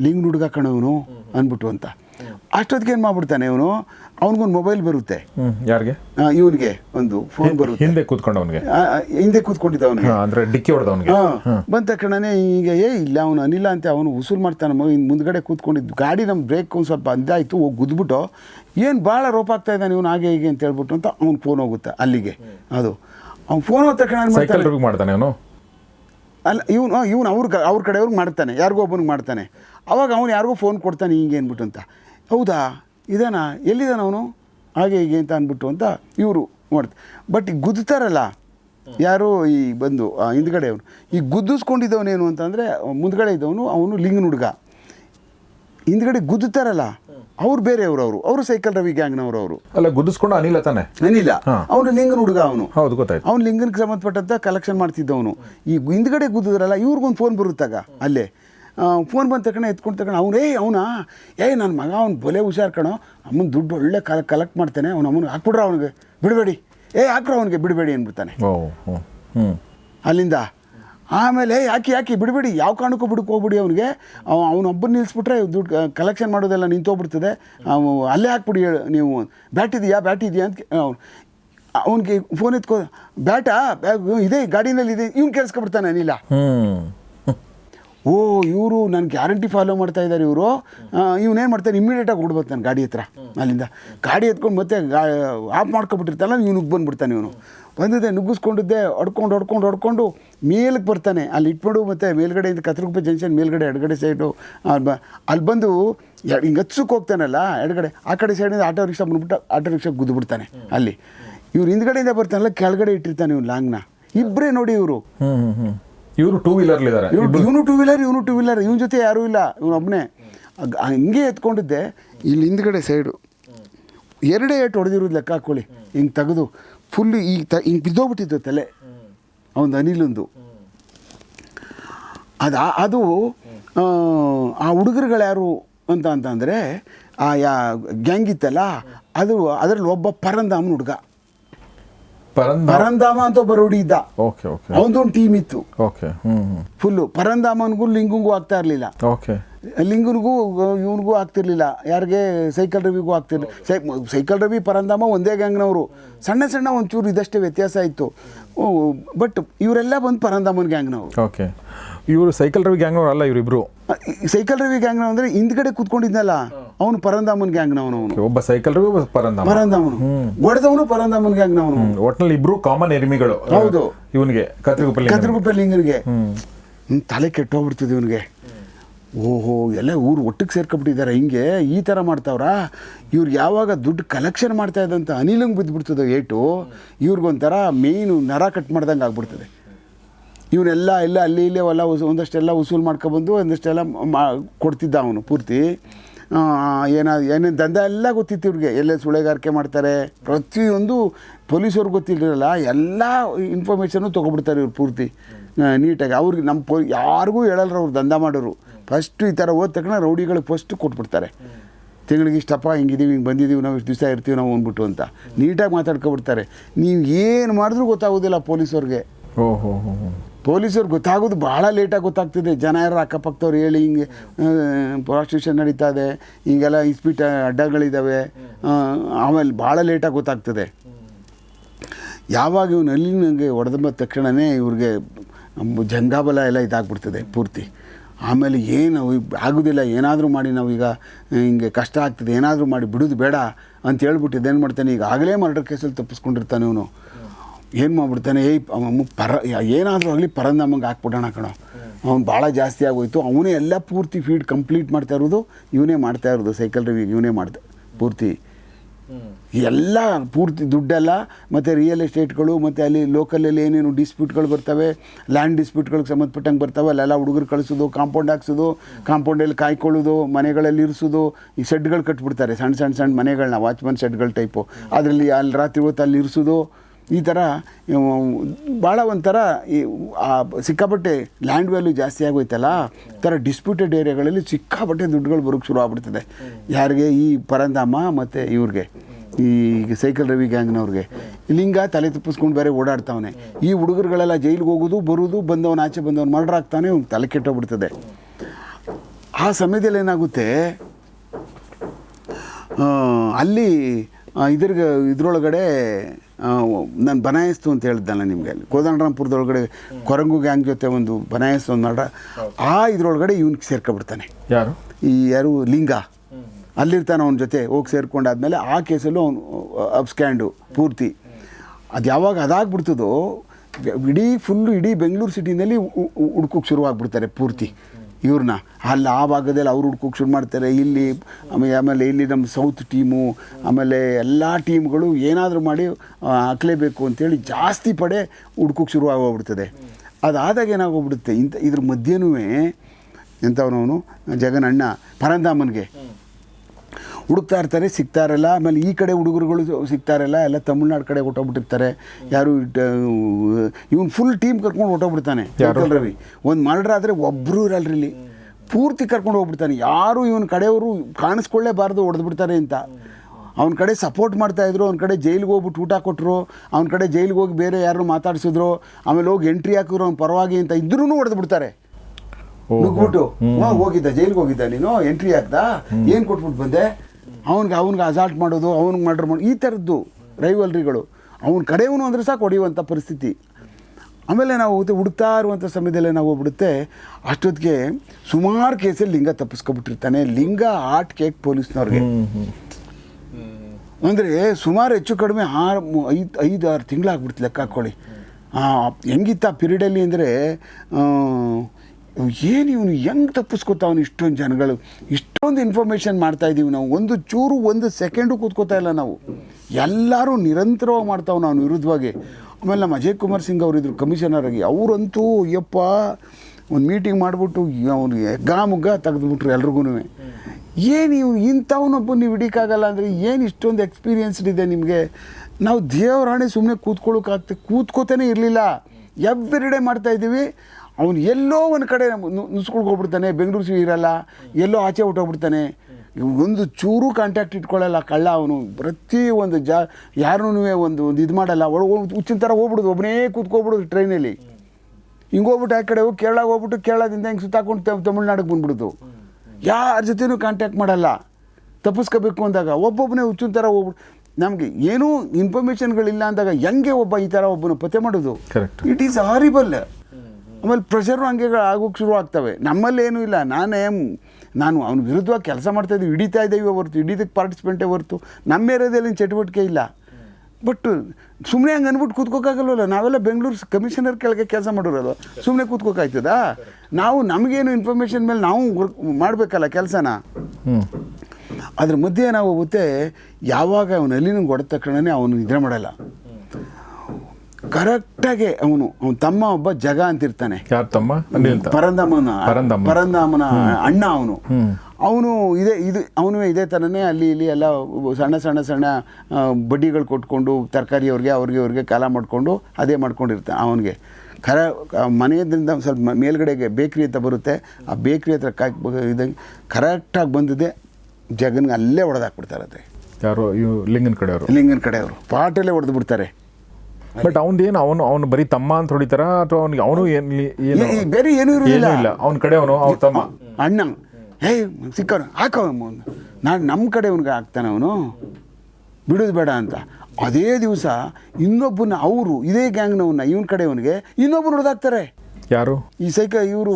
ಲಿಂಗ್ ಹುಡುಗ ಕಣ ಇವನು ಅಂದ್ಬಿಟ್ಟು ಅಂತ. ಅಷ್ಟೊತ್ತಿಗೆ ಏನು ಮಾಡ್ಬಿಡ್ತಾನೆ ಇವನು? ಅವನಿಗೊಂದು ಮೊಬೈಲ್ ಬರುತ್ತೆ. ಯಾರಿಗೆ? ಇವನಿಗೆ ಒಂದು ಫೋನ್ ಬರುತ್ತೆ. ಹಿಂದೆ ಕೂತ್ಕೊಂಡು ಅವನಿಗೆ ಆ, ಆ, ಹಿಂದೆ ಕೂತ್ಕೊಂಡಿದ್ದ ಅವನಿಗೆ. ಅಂದ್ರೆ ಡಿಕ್ಕಿ ಹೊಡೆದವನಿಗೆ. ಬಂದ ತಕ್ಷಣನೇ ಈಗ ಏ ಇಲ್ಲ ಅವನು ಅನಿಲ್ಲ ಅಂತ ಅವನು ಉಸುಲ್ ಮಾಡ್ತಾನೆ ಮಗ ಇನ್ನು ಮುಂದ್ಗಡೆ ಕೂತ್ಕೊಂಡಿದ್ದು. ಗಾಡಿ ನಮ್ಮ ಬ್ರೇಕ್ ಒಂದು ಸ್ವಲ್ಪ ಅಂದಾಯ್ತು ಹೋಗಿ ಗುದ್ಬಿಟ್ಟು ಏನು ಭಾಳ ರೋಪ್ ಆಗ್ತಾ ಇದ್ದಾನೆ ಇವನು ಹಾಗೆ ಹೀಗೆ ಅಂತ ಹೇಳ್ಬಿಟ್ಟು ಅಂತ ಅವ್ನು ಫೋನ್ ಹೋಗುತ್ತೆ ಅಲ್ಲಿಗೆ. ಅದು. ಅವ್ನು ಫೋನ್ ಹೋದ ತಕ್ಷಣ ಮಾಡ್ತಾನೆ? ಅವನು? ಅಲ್ಲ ಇವನು ಇವನು ಅವ್ರ ಅವ್ರ ಕಡೆಯವ್ರಿಗೆ ಮಾಡ್ತಾನೆ. ಯಾರಿಗೋ ಒಬ್ಬನಿಗೆ ಮಾಡ್ತಾನೆ. ಅವಾಗ ಅವನು ಯಾರಿಗೂ ಫೋನ್ ಕೊಡ್ತಾನೆ ಹಿಂಗೆ ಅಂದ್ಬಿಟ್ಟು ಅಂತ. ಹೌದಾ? ಇದೇನಾ? ಎಲ್ಲಿದ್ದಾನೆ ಅವನು? ಹಾಗೆ ಹೀಗೆ ಅಂತ ಅಂದ್ಬಿಟ್ಟು ಅಂತ ಇವರು ಮಾಡ್ತಾರೆ ಬಟ್ ಈ ಗುದ್ದುತ್ತಾರಲ್ಲ ಯಾರು ಈ ಬಂದು ಹಿಂದ್ಗಡೆ ಅವನು. ಈ ಗುದ್ದಿಸ್ಕೊಂಡಿದ್ದವನೇನು ಅಂತಂದರೆ ಮುಂದ್ಗಡೆ ಇದ್ದವನು ಅವನು ಲಿಂಗನ ಹುಡುಗ. ಹಿಂದ್ಗಡೆ ಗುದ್ದುತ್ತಾರಲ್ಲ ಅವ್ರು ಬೇರೆಯವರು ಅವರು. ಅವರು ಸೈಕಲ್ ರವಿ ಗ್ಯಾಂಗ್ನವರು ಅವರು. ಅಲ್ಲ ಗುದ್ದಿಸ್ಕೊಂಡು ಅನಿಲ ತಾನೆ? ಅನಿಲ್ಲ. ಅವನು ಲಿಂಗನ ಹುಡುಗ ಅವನು. ಹೌದು ಗೊತ್ತಾಯ್ತು. ಅವ್ನು ಲಿಂಗನ್ಗೆ ಸಂಬಂಧಪಟ್ಟಂತ ಕಲೆಕ್ಷನ್ ಮಾಡ್ತಿದ್ದವನು. ಈ ಹಿಂದ್ಗಡೆ ಗುದ್ದಿದ್ರಲ್ಲ ಇವ್ರಿಗೊಂದು ಫೋನ್ ಬರುತ್ತಾಗ ಅಲ್ಲೇ. ಫೋನ್ ಬಂದ ತಕ್ಷಣ ಎತ್ಕೊಂಡು ತಗೊಂಡು ಅವ್ನು ಏಯ್ ಅವನಾ ಏಯ್ ನನ್ನ ಮಗ ಅವ್ನು ಬೊಲೆ ಹುಷಾರು ಕಣೋ. ಅಮ್ಮನ ದುಡ್ಡು ಒಳ್ಳೆ ಕಲ ಕಲೆಕ್ಟ್ ಮಾಡ್ತಾನೆ. ಅವ್ನು ಅಮ್ಮನ ಹಾಕ್ಬಿಡ್ರ ಅವನಿಗೆ. ಬಿಡಬೇಡಿ. ಏ ಹಾಕ್ರ ಅವನಿಗೆ ಬಿಡಬೇಡಿ ಅಂದ್ಬಿಡ್ತಾನೆ. ಹ್ಞೂ ಹ್ಞೂ ಅಲ್ಲಿಂದ ಆಮೇಲೆ ಯಾಕೆ ಯಾಕೆ ಬಿಡಬೇಡಿ. ಯಾವ ಕಾರಣಕ್ಕೂ ಬಿಡಕ್ಕೆ ಹೋಗ್ಬಿಡಿ ಅವನಿಗೆ. ಅವನು ಒಬ್ಬನ ನಿಲ್ಲಿಸ್ಬಿಟ್ರೆ ದುಡ್ಡು ಕಲೆಕ್ಷನ್ ಮಾಡೋದೆಲ್ಲ ನಿಂತೋಗ್ಬಿಡ್ತದೆ. ಅಲ್ಲೇ ಹಾಕ್ಬಿಡಿ ಹೇಳು ನೀವು. ಬ್ಯಾಟ್ ಇದೆಯಾ? ಬ್ಯಾಟ್ ಇದೆಯಾ? ಅಂತ ಅವ್ನು ಅವನಿಗೆ ಫೋನ್ ಎತ್ಕೋ ಬ್ಯಾಟಾ? ಇದೇ ಗಾಡಿನಲ್ಲಿ ಇದೆ ಇವ್ನು ಕೇಳಿಸ್ಕೊಬಿಡ್ತಾನೆ ಅನಿಲ್ಲ ಹ್ಮ್. ಓ, ಇವರು ನಾನು ಗ್ಯಾರಂಟಿ ಫಾಲೋ ಮಾಡ್ತಾ ಇದ್ದಾರೆ ಇವರು. ಇವನೇನು ಮಾಡ್ತಾನೆ ಇಮ್ಮಿಡಿಯೇಟಾಗಿ ಹುಡ್ಬರ್ತಾನೆ ಗಾಡಿ ಹತ್ರ. ಅಲ್ಲಿಂದ. ಗಾಡಿ ಎತ್ಕೊಂಡು ಮತ್ತೆ ಗಾ ಆಫ್ ಮಾಡ್ಕೊಬಿಟ್ಟಿರ್ತಾನಲ್ಲ ನೀವು ನುಗ್ಗಿ ಬಂದ್ಬಿಡ್ತಾನೆ ಇವನು. ಬಂದಿದ್ದೆ, ನುಗ್ಗಿಸ್ಕೊಂಡಿದ್ದೆ, ಹೊಡ್ಕೊಂಡು ಹೊಡ್ಕೊಂಡು ಹೊಡ್ಕೊಂಡು ಮೇಲಕ್ಕೆ ಬರ್ತಾನೆ. ಅಲ್ಲಿ ಇಟ್ಬಿಡು ಮತ್ತು ಮೇಲ್ಗಡೆಯಿಂದ ಕತ್ರಗುಪ್ಪೆ ಜಂಕ್ಷನ್, ಮೇಲ್ಗಡೆ, ಎಡಗಡೆ ಸೈಡು ಅಲ್ಲಿ ಬಂದು ಹಿಂಗೆ ಹಚ್ಚಕ್ಕೆ ಹೋಗ್ತಾನಲ್ಲ, ಎಡಗಡೆ. ಆ ಕಡೆ ಸೈಡಿಂದ ಆಟೋ ರಿಕ್ಷಾ ಬಂದ್ಬಿಟ್ಟು ಆಟೋ ರಿಕ್ಷಾ ಗುದ್ದು ಬಿಡ್ತಾನೆ ಅಲ್ಲಿ. ಇವ್ರು ಹಿಂದ್ಗಡೆಯಿಂದ ಬರ್ತಾನಲ್ಲ, ಕೆಳಗಡೆ ಇಟ್ಟಿರ್ತಾನೆ ಇವ್ನು ಲಾಂಗ್ನ. ಇಬ್ಬರೇ ನೋಡಿ ಇವರು. ಇವರು ಟೂ ವೀಲರ್ ಇದ್ದಾರೆ ಇವನು ಟೂ ವೀಲರ್ ಇವನು ಟೂ ವೀಲರ್ ಇವನ ಜೊತೆ ಯಾರೂ ಇಲ್ಲ ಇವನು ಒಬ್ಬನೇ ಹಂಗೆ ಎತ್ಕೊಂಡಿದ್ದೆ. ಇಲ್ಲಿ ಹಿಂದ್ಗಡೆ ಸೈಡು ಎರಡೇ ಏಟು ಹೊಡೆದಿರೋದು ಲೆಕ್ಕ ಹಾಕೊಳ್ಳಿ. ಹಿಂಗೆ ತೆಗೆದು. ಫುಲ್ ಈಗ ತ ಹಿಂಗೆ ಬಿದ್ದೋಗ್ಬಿಟ್ಟಿತ್ತು ತಲೆ. ಅವನು ಅನಿಲೊಂದು. ಅದು ಅದು ಆ, ಆ ಹುಡುಗರುಗಳು ಯಾರು ಅಂತ ಅಂತಂದರೆ ಆ ಯಾ ಗ್ಯಾಂಗ್ ಇತ್ತಲ್ಲ ಅದು ಅದರಲ್ಲಿ ಒಬ್ಬ ಪರಂದಾಮನ ಹುಡುಗ. ಪರಂದಾಮ? ಅಂತ ಬರೋಡಿ ಇದ್ದ. ಅವನದೊಂದು ಟೀಮ್ ಇತ್ತು. ಪರಂಧಾಮನ್ಗೂ ಫುಲ್ಲು ಪರಂದಾಮನ್ಗೂ ಲಿಂಗಂಗೂ ಆಗ್ತಾ ಇರಲಿಲ್ಲ. ಓಕೆ ಲಿಂಗನಿಗೂ ಇವನಿಗೂ ಆಗ್ತಿರ್ಲಿಲ್ಲ. ಯಾರಿಗೆ? ಸೈಕಲ್ ರವಿಗೂ ಆಗ್ತಿರ್ಲಿಲ್ಲ ಸೈಕಲ್ ರವಿ ಪರಂದಾಮ ಒಂದೇ ಗ್ಯಾಂಗ್ನವರು. ಸಣ್ಣ ಸಣ್ಣ ಒಂಚೂರು ಇದಷ್ಟೇ ವ್ಯತ್ಯಾಸ ಇತ್ತು. ಬಟ್ ಇವರೆಲ್ಲ ಬಂದು ಪರಂದಾಮನ್ ಗ್ಯಾಂಗ್ನವರು. ಓಕೆ ಇವರು ಸೈಕಲ್ ರವಿ ಗ್ಯಾಂಗ್ ಅಲ್ಲ ಇವರಿಬ್ರು. ಸೈಕಲ್ ರವಿ ಗ್ಯಾಂಗ್ನವ್ ಅಂದ್ರೆ ಹಿಂದ್ಗಡೆ ಕೂತ್ಕೊಂಡಿದ್ನಲ್ಲ ಅವನು ಪರಂದಾಮನ್ ಗ್ಯಾಂಗ್ನವನು ಅವನು. ಒಬ್ಬ ಸೈಕಲ್ ರವಿ ಒಬ್ಬ ಪರಂದಾಮ. ಪರಂದಾಮನು. ಒಡೆದವನು ಪರಂದಾಮನ್ ಗ್ಯಾಂಗ್ನವನು ನವನು. ಒಟ್ನಲ್ಲಿ ಇಬ್ರು ಕಾಮನ್ ಎರಿಮಿಗಳು ಹೌದು. ಇವನಿಗೆ ಕತ್ರಿಗುಪ್ಪಲ್ಲಿ ಕತ್ರಿಗುಪ್ಪಲ್ಲಿ ಲಿಂಗನಿಗೆ ಹ್ಮ್, ತಲೆ ಕೆಟ್ಟೋಗ್ಬಿಡ್ತದೆ ಇವನಿಗೆ. ಓಹೋ ಎಲ್ಲ ಊರು ಒಟ್ಟಿಗೆ ಸೇರ್ಕೊಬಿಟ್ಟಿದ್ದಾರೆ. ಹಿಂಗೆ ಈ ಥರ ಮಾಡ್ತಾವ್ರಾ? ಇವ್ರು ಯಾವಾಗ ದುಡ್ಡು ಕಲೆಕ್ಷನ್ ಮಾಡ್ತಾ ಇದ್ದಂತ ಅನಿಲಂಗೆ ಬಿದ್ದುಬಿಡ್ತದೆ ಏಟು ಇವ್ರಿಗೊಂಥರ ಮೇಯ್ನು ನರ ಕಟ್ ಮಾಡ್ದಂಗೆ ಆಗ್ಬಿಡ್ತದೆ. ಇವನ್ನೆಲ್ಲ ಎಲ್ಲ ಅಲ್ಲಿ ಇಲ್ಲೇ ಎಲ್ಲ ಉಸು, ಒಂದಷ್ಟೆಲ್ಲ ವಸೂಲು ಮಾಡ್ಕೊಬಂದು, ಒಂದಷ್ಟೆಲ್ಲ ಮಾ ಕೊಡ್ತಿದ್ದ ಅವನು ಪೂರ್ತಿ. ಏನ ಏನೇನು ದಂಧ ಎಲ್ಲ ಗೊತ್ತಿತ್ತು ಇವ್ರಿಗೆ ಎಲ್ಲೇ ಸುಳೆಗಾರಿಕೆ ಮಾಡ್ತಾರೆ. ಪ್ರತಿಯೊಂದು ಪೊಲೀಸವ್ರಿಗೆ ಗೊತ್ತಿರಲಿಲ್ಲ ಎಲ್ಲ ಇನ್ಫಾರ್ಮೇಷನ್ನು ತೊಗೊಬಿಡ್ತಾರೆ ಇವ್ರು ಪೂರ್ತಿ. ನೀಟಾಗಿ. ಅವ್ರಿಗೆ ನಮ್ಮ ಪೊ, ಯಾರಿಗೂ ಹೇಳಲ್ರು ಅವ್ರು ದಂಧ ಮಾಡೋರು. ಫಸ್ಟು ಈ ಥರ ಹೋದ ತಕ್ಷಣ ರೌಡಿಗಳಿಗೆ ಫಸ್ಟ್ ಕೊಟ್ಬಿಡ್ತಾರೆ. ತಿಂಗಳಿಗೆ ಇಷ್ಟಪ್ಪ ಹಿಂಗಿದ್ದೀವಿ ಹಿಂಗೆ ಬಂದಿದ್ದೀವಿ ನಾವು ಇಷ್ಟು ದಿವಸ ಇರ್ತೀವಿ, ನಾವು ಅಂದ್ಬಿಟ್ಟು ಅಂತ. ನೀಟಾಗಿ ಮಾತಾಡ್ಕೊಬಿಡ್ತಾರೆ. ನೀವು ಏನು ಮಾಡಿದ್ರೂ ಗೊತ್ತಾಗೋದಿಲ್ಲ ಪೊಲೀಸವ್ರಿಗೆ. ಓ ಹೋ ಹೋ ಹೋ ಪೊಲೀಸರು ಗೊತ್ತಾಗೋದು ಭಾಳ ಲೇಟಾಗಿ ಗೊತ್ತಾಗ್ತಿದೆ. ಜನ ಯಾರು ಅಕ್ಕಪಕ್ಕದವ್ರು ಹೇಳಿ ಹಿಂಗೆ ಪ್ರಾಸ್ಟಿಟ್ಯೂಷನ್ ನಡೀತಾ ಇದೆ, ಹೀಗೆಲ್ಲ ಇಸ್ಪೀಟ್ ಅಡ್ಡಗಳಿದ್ದಾವೆ ಆಮೇಲೆ ಭಾಳ ಲೇಟಾಗಿ ಗೊತ್ತಾಗ್ತದೆ. ಯಾವಾಗ ಇವನು ಅಲ್ಲಿ ನನಗೆ ಬಂದ ತಕ್ಷಣವೇ ಇವ್ರಿಗೆ ಜಂಗಾಬಲ ಎಲ್ಲ ಇದಾಗ್ಬಿಡ್ತದೆ ಪೂರ್ತಿ. ಆಮೇಲೆ ಏನು ಆಗೋದಿಲ್ಲ, ಏನಾದರೂ ಮಾಡಿ ನಾವೀಗ ಹಿಂಗೆ ಕಷ್ಟ ಆಗ್ತದೆ, ಏನಾದರೂ ಮಾಡಿ ಬಿಡೋದು ಬೇಡ ಅಂತ ಹೇಳ್ಬಿಟ್ಟು ಇದೇನು ಮಾಡ್ತಾನೆ? ಈಗ ಆಗಲೇ ಮರ್ಡರ್ ಕೇಸಲ್ಲಿ ತಪ್ಪಿಸ್ಕೊಂಡಿರ್ತಾನೆ ಇವನು. ಏನು ಮಾಡ್ಬಿಡ್ತಾನೆ? ಏಯ್ ಅಮ್ಮ ಪರ ಏನಾದರೂ ಆಗಲಿ ಪರಂದಮ್ಮಂಗೆ ಹಾಕ್ಬಿಡೋಣ ಕಣೋ. ಅವ್ನು ಭಾಳ ಜಾಸ್ತಿ ಆಗೋಯ್ತು. ಅವನೇ ಎಲ್ಲ ಪೂರ್ತಿ ಫೀಡ್ ಕಂಪ್ಲೀಟ್ ಮಾಡ್ತಾ ಇರೋದು, ಇವನೇ ಮಾಡ್ತಾ ಇರೋದು ಸೈಕಲ್ ರಿವಿ ಇವನೇ ಮಾಡ್ತಾ ಪೂರ್ತಿ. ಎಲ್ಲ ಪೂರ್ತಿ ದುಡ್ಡೆಲ್ಲ, ಮತ್ತು ರಿಯಲ್ ಎಸ್ಟೇಟ್ಗಳು ಮತ್ತು ಅಲ್ಲಿ ಲೋಕಲಲ್ಲಿ ಏನೇನು ಡಿಸ್ಪ್ಯೂಟ್ಗಳು ಬರ್ತವೆ ಲ್ಯಾಂಡ್ ಡಿಸ್ಪ್ಯೂಟ್ಗಳಿಗೆ ಸಂಬಂಧಪಟ್ಟಂಗೆ ಬರ್ತವೆ, ಅಲ್ಲೆಲ್ಲ ಹುಡುಗರು ಕಳಿಸೋದು ಕಾಂಪೌಂಡ್ ಹಾಕ್ಸೋದು ಕಾಂಪೌಂಡಲ್ಲಿ ಕಾಯ್ಕೊಳ್ಳೋದು, ಮನೆಗಳಲ್ಲಿ ಇರಿಸೋದು, ಈ ಶೆಡ್ಗಳು ಕಟ್ಬಿಡ್ತಾರೆ ಸಣ್ಣ ಸಣ್ಣ ಸಣ್ಣ ಮನೆಗಳನ್ನ ವಾಚ್ಮನ್ ಶೆಡ್ಗಳ ಟೈಪು ಅದರಲ್ಲಿ ಅಲ್ಲಿ ರಾತ್ರಿ ಹೊತ್ತು ಅಲ್ಲಿ ಇರಿಸೋದು ಈ ಥರ ಭಾಳ ಒಂಥರ ಈ ಸಿಕ್ಕಾಪಟ್ಟೆ ಲ್ಯಾಂಡ್ ವ್ಯಾಲ್ಯೂ ಜಾಸ್ತಿ ಆಗೋಯ್ತಲ್ಲ ಥರ ಡಿಸ್ಪ್ಯೂಟೆಡ್ ಏರಿಯಾಗಳಲ್ಲಿ ಸಿಕ್ಕಾಪಟ್ಟೆ ದುಡ್ಡುಗಳು ಬರೋಕ್ಕೆ ಶುರು ಆಗ್ಬಿಡ್ತದೆ. ಯಾರಿಗೆ? ಈ ಪರಂಧಾಮ ಮತ್ತು ಇವ್ರಿಗೆ, ಈ ಸೈಕಲ್ ರವಿ ಗ್ಯಾಂಗ್ನವ್ರಿಗೆ. ಲಿಂಗ ತಲೆ ತಪ್ಪಿಸ್ಕೊಂಡು ಬೇರೆ ಓಡಾಡ್ತಾವನೆ. ಈ ಹುಡುಗರುಗಳೆಲ್ಲ ಜೈಲಿಗೆ ಹೋಗೋದು, ಬರೋದು, ಬಂದವನು ಆಚೆ ಬಂದವನು ಮರ್ಡರ್ ಆಗ್ತಾನೆ ಅವ್ನು ತಲೆ ಕೆಟ್ಟೋಗ್ಬಿಡ್ತದೆ. ಆ ಸಮಯದಲ್ಲಿ ಏನಾಗುತ್ತೆ? ಅಲ್ಲಿ ಇದ್ರ ಇದ್ರೊಳಗಡೆ ನಾನು ಬನಾಯಿಸ್ತು ಅಂತ ಹೇಳಿದ್ದಲ್ಲ ನಿಮಗೆ ಅಲ್ಲಿ. ಕೋದಂಡರಾಮ್ಪುರದೊಳಗಡೆ ಕೊರಂಗು ಗ್ಯಾಂಗ್ ಜೊತೆ ಒಂದು ಬನಾಯಿಸ್ತು ಒಂದು ನಾಡ ಆ ಇದ್ರೊಳಗಡೆ ಇವ್ನಿಗೆ ಸೇರ್ಕೊಬಿಡ್ತಾನೆ. ಯಾರು? ಈ ಯಾರು? ಲಿಂಗ. ಅಲ್ಲಿರ್ತಾನೆ ಅವನ ಜೊತೆ ಹೋಗಿ ಸೇರ್ಕೊಂಡಾದ್ಮೇಲೆ ಆ ಕೇಸಲ್ಲೂ ಅವನು ಅಬ್ಸ್ಕ್ಯಾಂಡು ಪೂರ್ತಿ. ಅದು ಯಾವಾಗ ಅದಾಗ್ಬಿಡ್ತದೋ ಇಡೀ ಫುಲ್ಲು ಇಡೀ ಬೆಂಗಳೂರು ಸಿಟಿನಲ್ಲಿ ಹುಡ್ಕೋಕ್ಕೆ ಶುರುವಾಗ್ಬಿಡ್ತಾರೆ ಪೂರ್ತಿ. ಇವ್ರನ್ನ. ಅಲ್ಲಿ, ಆ ಭಾಗದಲ್ಲಿ ಅವ್ರು ಹುಡ್ಕೋಕ್ಕೆ ಶುರು ಮಾಡ್ತಾರೆ. ಇಲ್ಲಿ, ಆಮೇಲೆ ಆಮೇಲೆ ಇಲ್ಲಿ ನಮ್ಮ ಸೌತ್ ಟೀಮು ಆಮೇಲೆ ಎಲ್ಲ ಟೀಮ್ಗಳು ಏನಾದರೂ ಮಾಡಿ ಹಾಕಲೇಬೇಕು ಅಂತೇಳಿ ಜಾಸ್ತಿ ಪಡೆ ಹುಡ್ಕೋಕ್ಕೆ ಶುರು ಆಗೋಗ್ಬಿಡ್ತದೆ. ಅದಾದಾಗ ಏನಾಗೋಗ್ಬಿಡುತ್ತೆ? ಇಂಥ ಇದ್ರ ಮಧ್ಯನೂ ಎಂಥವನವನು ಜಗನ್ ಅಣ್ಣ ಪರಂಧಾಮನ್ಗೆ ಹುಡುಕ್ತಾ ಇರ್ತಾರೆ ಸಿಗ್ತಾ ಇರಲ್ಲ ಆಮೇಲೆ ಈ ಕಡೆ ಹುಡುಗರುಗಳು ಸಿಗ್ತಾ ಇರಲ್ಲ ಎಲ್ಲ ತಮಿಳ್ನಾಡು ಕಡೆ ಹೊಟ್ಟೋಗ್ಬಿಟ್ಟಿರ್ತಾರೆ ಯಾರು ಇವನು ಫುಲ್ ಟೀಮ್ ಕರ್ಕೊಂಡು ಹೊಟ್ಟೋಗ್ಬಿಡ್ತಾನೆ ರವಿ. ಒಂದು ಮರ್ಡ್ರ್ ಆದರೆ ಒಬ್ಬರು ಇರಲ್ರಿ ಇಲ್ಲಿ ಪೂರ್ತಿ ಕರ್ಕೊಂಡು ಹೋಗ್ಬಿಡ್ತಾನೆ. ಯಾರು ಇವನ ಕಡೆಯವರು ಕಾಣಿಸ್ಕೊಳ್ಳೇಬಾರ್ದು ಹೊಡೆದ್ಬಿಡ್ತಾರೆ ಅಂತ. ಅವನ ಕಡೆ ಸಪೋರ್ಟ್ ಮಾಡ್ತಾಯಿದ್ರು ಅವ್ನ ಕಡೆ ಜೈಲಿಗೆ ಹೋಗ್ಬಿಟ್ಟು ಊಟ ಕೊಟ್ಟರು ಅವ್ನ ಕಡೆ ಜೈಲಿಗೆ ಹೋಗಿ ಬೇರೆ ಯಾರನ್ನು ಮಾತಾಡಿಸಿದ್ರು ಆಮೇಲೆ ಹೋಗಿ ಎಂಟ್ರಿ ಹಾಕಿದ್ರು ಅವ್ನು ಪರವಾಗಿ ಅಂತ ಇದ್ರೂ ಹೊಡೆದು ಬಿಡ್ತಾರೆ ನುಗ್ಬಿಟ್ಟು ಹಾ ಹೋಗಿದ್ದ ಜೈಲಿಗೆ ಹೋಗಿದ್ದ ನೀನು? ಎಂಟ್ರಿ ಹಾಕ್ದ? ಏನು ಕೊಟ್ಬಿಟ್ಟು ಬಂದೆ? ಅವ್ನಿಗೆ ಅವ್ನಿಗೆ ಅಸಾಲ್ಟ್ ಮಾಡೋದು ಅವ್ನಿಗೆ ಮರ್ಡರ್ ಮಾಡೋದು ಈ ಥರದ್ದು ರೈವಲ್ರಿಗಳು ಅವ್ನ ಕಡೆಯವನು ಅಂದರೆ ಸಾಕು ಹೊಡೆಯುವಂಥ ಪರಿಸ್ಥಿತಿ. ಆಮೇಲೆ ನಾವು ಹೋಗುತ್ತೆ ಹುಡುಕ್ತಾ ಇರುವಂಥ ಸಮಯದಲ್ಲೇ ನಾವು ಹೋಗ್ಬಿಡುತ್ತೆ. ಅಷ್ಟೊತ್ತಿಗೆ ಸುಮಾರು ಕೇಸಲ್ಲಿ ಲಿಂಗ ತಪ್ಪಿಸ್ಕೊಬಿಟ್ಟಿರ್ತಾನೆ. ಲಿಂಗ ಆಟ್ ಕೇಕ್ ಪೊಲೀಸ್ನವ್ರಿಗೆ. ಅಂದರೆ ಸುಮಾರು ಹೆಚ್ಚು ಕಡಿಮೆ ಆರು ಐದು ಐದು ಆರು ತಿಂಗಳಾಗ್ಬಿಡ್ತು ಲೆಕ್ಕ ಹಾಕ್ಕೊಳ್ಳಿ. ಹೆಂಗಿತ್ತ ಆ ಪೀರಿಯಡಲ್ಲಿ ಅಂದರೆ ಏನು ಇವನು ಹೆಂಗೆ ತಪ್ಪಿಸ್ಕೊತಾವನು ಇಷ್ಟೊಂದು ಜನಗಳು? ಇಷ್ಟೊಂದು ಇನ್ಫಾರ್ಮೇಷನ್ ಮಾಡ್ತಾ ಇದ್ದೀವಿ ನಾವು. ಒಂದು ಚೂರು, ಒಂದು ಸೆಕೆಂಡು ಕೂತ್ಕೋತಾ ಇಲ್ಲ ನಾವು. ಎಲ್ಲರೂ ನಿರಂತರವಾಗಿ ಮಾಡ್ತಾವೆ ನಾವು ವಿರುದ್ಧವಾಗಿ. ಆಮೇಲೆ ನಮ್ಮ ಅಜಯ್ ಕುಮಾರ್ ಸಿಂಗ್ ಅವರಿದ್ರು ಕಮಿಷನರ್ ಆಗಿ, ಅವರಂತೂ ಯಪ್ಪ ಒಂದು ಮೀಟಿಂಗ್ ಮಾಡಿಬಿಟ್ಟು ಅವನು ಎಗ್ಗಾ ಮುಗ್ಗ ತೆಗೆದುಬಿಟ್ರು ಎಲ್ರಿಗೂ ಏನು ಇವ್ನು ಇಂಥವನೊಬ್ಬ ನೀವು ಹಿಡಿಯೋಕ್ಕಾಗಲ್ಲ ಅಂದರೆ ಏನು ಇಷ್ಟೊಂದು ಎಕ್ಸ್ಪೀರಿಯನ್ಸ್ಡ್ ಇದೆ ನಿಮಗೆ? ನಾವು ದೇವರಾಣೆ ಸುಮ್ಮನೆ ಕೂತ್ಕೊಳ್ಳೋಕ್ಕಾಗ್ತಿ ಕೂತ್ಕೋತಾನೆ ಇರಲಿಲ್ಲ. ಎವ್ರಿ ಡೇ ಮಾಡ್ತಾ ಇದ್ದೀವಿ ಅವನು ಎಲ್ಲೋ ಒಂದು ಕಡೆ ನುಸ್ಕೊಳ್ಕೊಬಿಡ್ತಾನೆ ಹೋಗ್ಬಿಡ್ತಾನೆ ಬೆಂಗಳೂರು ಸಿಟಿ ಇರಲ್ಲ ಎಲ್ಲೋ ಆಚೆ ಹೊಟ್ಟೋಗ್ಬಿಡ್ತಾನೆ ಒಂದು ಚೂರು ಕಾಂಟ್ಯಾಕ್ಟ್ ಇಟ್ಕೊಳ್ಳಲ್ಲ ಕಳ್ಳ ಅವನು. ಪ್ರತಿ ಒಂದು ಜಾ ಯಾರನ್ನೂ ಒಂದು ಒಂದು ಇದು ಮಾಡಲ್ಲ. ಒಳಗೆ ಹುಚ್ಚಿನ ಥರ ಹೋಗ್ಬಿಡೋದು. ಒಬ್ಬನೇ ಕೂತ್ಕೊಬಿಡೋದು ಟ್ರೈನಲ್ಲಿ. ಹಿಂಗೆ ಹೋಗ್ಬಿಟ್ಟು ಆ ಕಡೆ ಹೋಗಿ ಕೇರಳಗೆ ಹೋಗ್ಬಿಟ್ಟು ಕೇರಳದಿಂದ ಹಿಂಗೆ ಸುತ್ತಾಕೊಂಡು ತಮಿಳ್ನಾಡಿಗೆ ಬಂದ್ಬಿಡ್ತು ಯಾರ ಜೊತೆನೂ ಕಾಂಟ್ಯಾಕ್ಟ್ ಮಾಡಲ್ಲ. ತಪ್ಪಿಸ್ಕೋಬೇಕು ಅಂದಾಗ ಒಬ್ಬೊಬ್ಬನೇ ಹುಚ್ಚಿನ ಥರ ಹೋಗ್ಬಿಟ್ಟು ನಮಗೆ ಏನೂ ಇನ್ಫಾರ್ಮೇಷನ್ಗಳಿಲ್ಲ ಅಂದಾಗ ಹೆಂಗೆ ಒಬ್ಬ ಈ ಥರ ಒಬ್ಬನ ಪತ್ತೆ ಮಾಡೋದು. ಇಟ್ ಈಸ್ ಹಾರಿಬಲ್ ಆಮೇಲೆ ಪ್ರೆಷರು ಹಂಗೆ ಆಗೋಕ್ಕೆ ಶುರು ಆಗ್ತವೆ. ನಮ್ಮಲ್ಲಿ ಏನೂ ಇಲ್ಲ. ನಾನೇ ನಾನು ಅವನ ವಿರುದ್ಧವಾಗಿ ಕೆಲಸ ಮಾಡ್ತಾ ಇದ್ದೀವಿ. ಹಿಡಿತಾ ಇದ್ದೀವಿ ಹೊರ್ತು. ಹಿಡಿದಕ್ಕೆ ಪಾರ್ಟಿಸಿಪೆಂಟೇ ಹೊರ್ತು. ನಮ್ಮ ಏರಿಯಾದಲ್ಲಿ ಚಟುವಟಿಕೆ ಇಲ್ಲ. ಬಟ್ ಸುಮ್ಮನೆ ಹಂಗೆ ಅಂದ್ಬಿಟ್ಟು ಕೂತ್ಕೋಕ್ಕಾಗಲ್ವಲ್ಲ ನಾವೆಲ್ಲ ಬೆಂಗಳೂರು ಕಮಿಷನರ್ ಕೆಳಗೆ ಕೆಲಸ ಮಾಡೋರಲ್ವ? ಸುಮ್ಮನೆ ಕೂತ್ಕೋಕಾಯ್ತದ? ನಾವು ನಮಗೇನು ಇನ್ಫಾರ್ಮೇಷನ್ ಮೇಲೆ ನಾವು ವರ್ಕ್ ಮಾಡಬೇಕಲ್ಲ ಕೆಲಸನ? ಅದ್ರ ಮಧ್ಯೆ ನಾವು ಹೋಗುತ್ತೆ ಯಾವಾಗ ಅವನಲ್ಲಿ ಅಲ್ಲಿನ ಹೊಡೆದ ತಕ್ಷಣನೇ ಅವನು ನಿದ್ರೆ ಮಾಡಲ್ಲ. ಕರೆಕ್ಟಾಗಿ ಅವನು ಅವನ ತಮ್ಮ ಒಬ್ಬ ಜಗ ಅಂತಿರ್ತಾನೆ. ಪರಂದಮ್ಮನ ತಮ್ಮ? ಪರಂದಮ್ಮನ ಪರಂದಮ್ಮನ ಅಣ್ಣ ಅವನು. ಅವನು ಇದೇ ಇದು ಅವನು ಇದೇ ಥರನೇ ಅಲ್ಲಿ ಇಲ್ಲಿ ಎಲ್ಲ ಸಣ್ಣ ಸಣ್ಣ ಸಣ್ಣ ಬಡ್ಡಿಗಳು ಕೊಟ್ಕೊಂಡು ತರಕಾರಿ ಅವ್ರಿಗೆ ಅವ್ರಿಗೆ ಅವ್ರಿಗೆ ಕಾಲ ಮಾಡಿಕೊಂಡು ಅದೇ ಮಾಡ್ಕೊಂಡಿರ್ತಾನೆ ಅವನಿಗೆ. ಕರ ಮನೆಯಿಂದ ಸ್ವಲ್ಪ ಮೇಲ್ಗಡೆಗೆ ಬೇಕ್ರಿ ಅಂತ ಬರುತ್ತೆ. ಆ ಬೇಕ್ರಿ ಹತ್ರ ಕಾಯ್ ಇದಂಗೆ ಕರೆಕ್ಟಾಗಿ ಬಂದಿದೆ ಜಗನ್ಗೆ ಅಲ್ಲೇ ಹೊಡೆದಾಕ್ಬಿಡ್ತಾರತ್ತೆ ಯಾರು ಇವು ಲಿಂಗನ ಕಡೆಯವರು. ಲಿಂಗನ ಕಡೆಯವರು. ಪಾಟಲ್ಲೇ ಹೊಡೆದು ಬಿಡ್ತಾರೆ. ಬಟ್ ಏನು ಅವನು ಅವನು ಬರೀ ತಮ್ಮ ಅಂತ ಹೊಡಿತಾರ? ಅಥವಾ ಅವ್ನಿಗೆ ಅವನು ಏನು ಬೇರೆ ಏನೂ ಇರಲಿಲ್ಲ ಇಲ್ಲ. ಅವನ ಕಡೆ ಅವನು ಅವ್ನ ತಮ್ಮ. ಅಣ್ಣ. ಹೇ ಸಿಕ್ಕವನು. ಹಾಕವ ನಾನು ನಮ್ಮ ಕಡೆ ಅವನಿಗೆ ಹಾಕ್ತಾನೆ ಅವನು. ಬಿಡೋದು ಬೇಡ ಅಂತ. ಅದೇ ದಿವಸ ಇನ್ನೊಬ್ಬನ ಅವರು ಇದೇ ಗ್ಯಾಂಗ್ನವನ್ನ ಇವನ ಕಡೆ ಅವನಿಗೆ ಇನ್ನೊಬ್ಬರು ಹೊಡೆದಾಕ್ತಾರೆ ಯಾರು? ಈ ಸೈಕ ಇವರು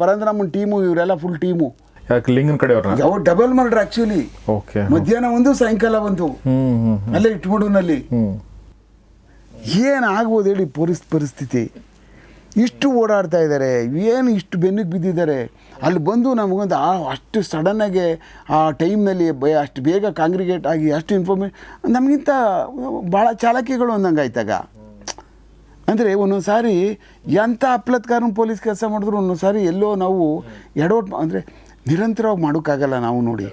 ಪರಂದ್ರಮ್ಮನ ಟೀಮು ಇವರೆಲ್ಲ ಫುಲ್ ಟೀಮು. ಯಾಕೆ ಲಿಂಗನ್ ಕಡೆ ಯಾವ ಡಬಲ್ ಮರ್ಡರ್ ಆಕ್ಚುಲಿ ಓಕೆ ಮಧ್ಯಾಹ್ನ ಒಂದು ಸಾಯಂಕಾಲ ಒಂದು. ಅಲ್ಲೇ ಇಟ್ಬಿಡುನಲ್ಲಿ. ಹ್ಞೂ ಏನು ಆಗ್ಬೋದು ಹೇಳಿ ಪರಿಸ್ ಪರಿಸ್ಥಿತಿ. ಇಷ್ಟು ಓಡಾಡ್ತಾ ಇದ್ದಾರೆ, ಏನು ಇಷ್ಟು ಬೆನ್ನಿಗೆ ಬಿದ್ದಿದ್ದಾರೆ. ಅಲ್ಲಿ ಬಂದು ನಮಗೊಂದು ಅಷ್ಟು ಸಡನ್ನಾಗಿ ಆ ಟೈಮ್ನಲ್ಲಿ ಬ ಅಷ್ಟು ಬೇಗ ಕಾಂಗ್ರಿಗೇಟ್ ಆಗಿ ಅಷ್ಟು ಇನ್ಫಾರ್ಮೇಷನ್ ನಮಗಿಂತ ಭಾಳ ಚಾಲಕಿಗಳು ಅಂದಂಗೆ ಆಯ್ತಾಗ ಅಂದರೆ ಒಂದೊಂದು ಸಾರಿ ಎಂಥ ಅಪ್ಲತ್ಕಾರನ ಪೊಲೀಸ್ ಕೆಲಸ ಮಾಡಿದ್ರು ಒಂದೊಂದು ಸಾರಿ ಎಲ್ಲೋ ನಾವು ಎಡವಟ್ ಅಂದರೆ ನಿರಂತರವಾಗಿ ಮಾಡೋಕ್ಕಾಗಲ್ಲ ನಾವು ನೋಡಿ.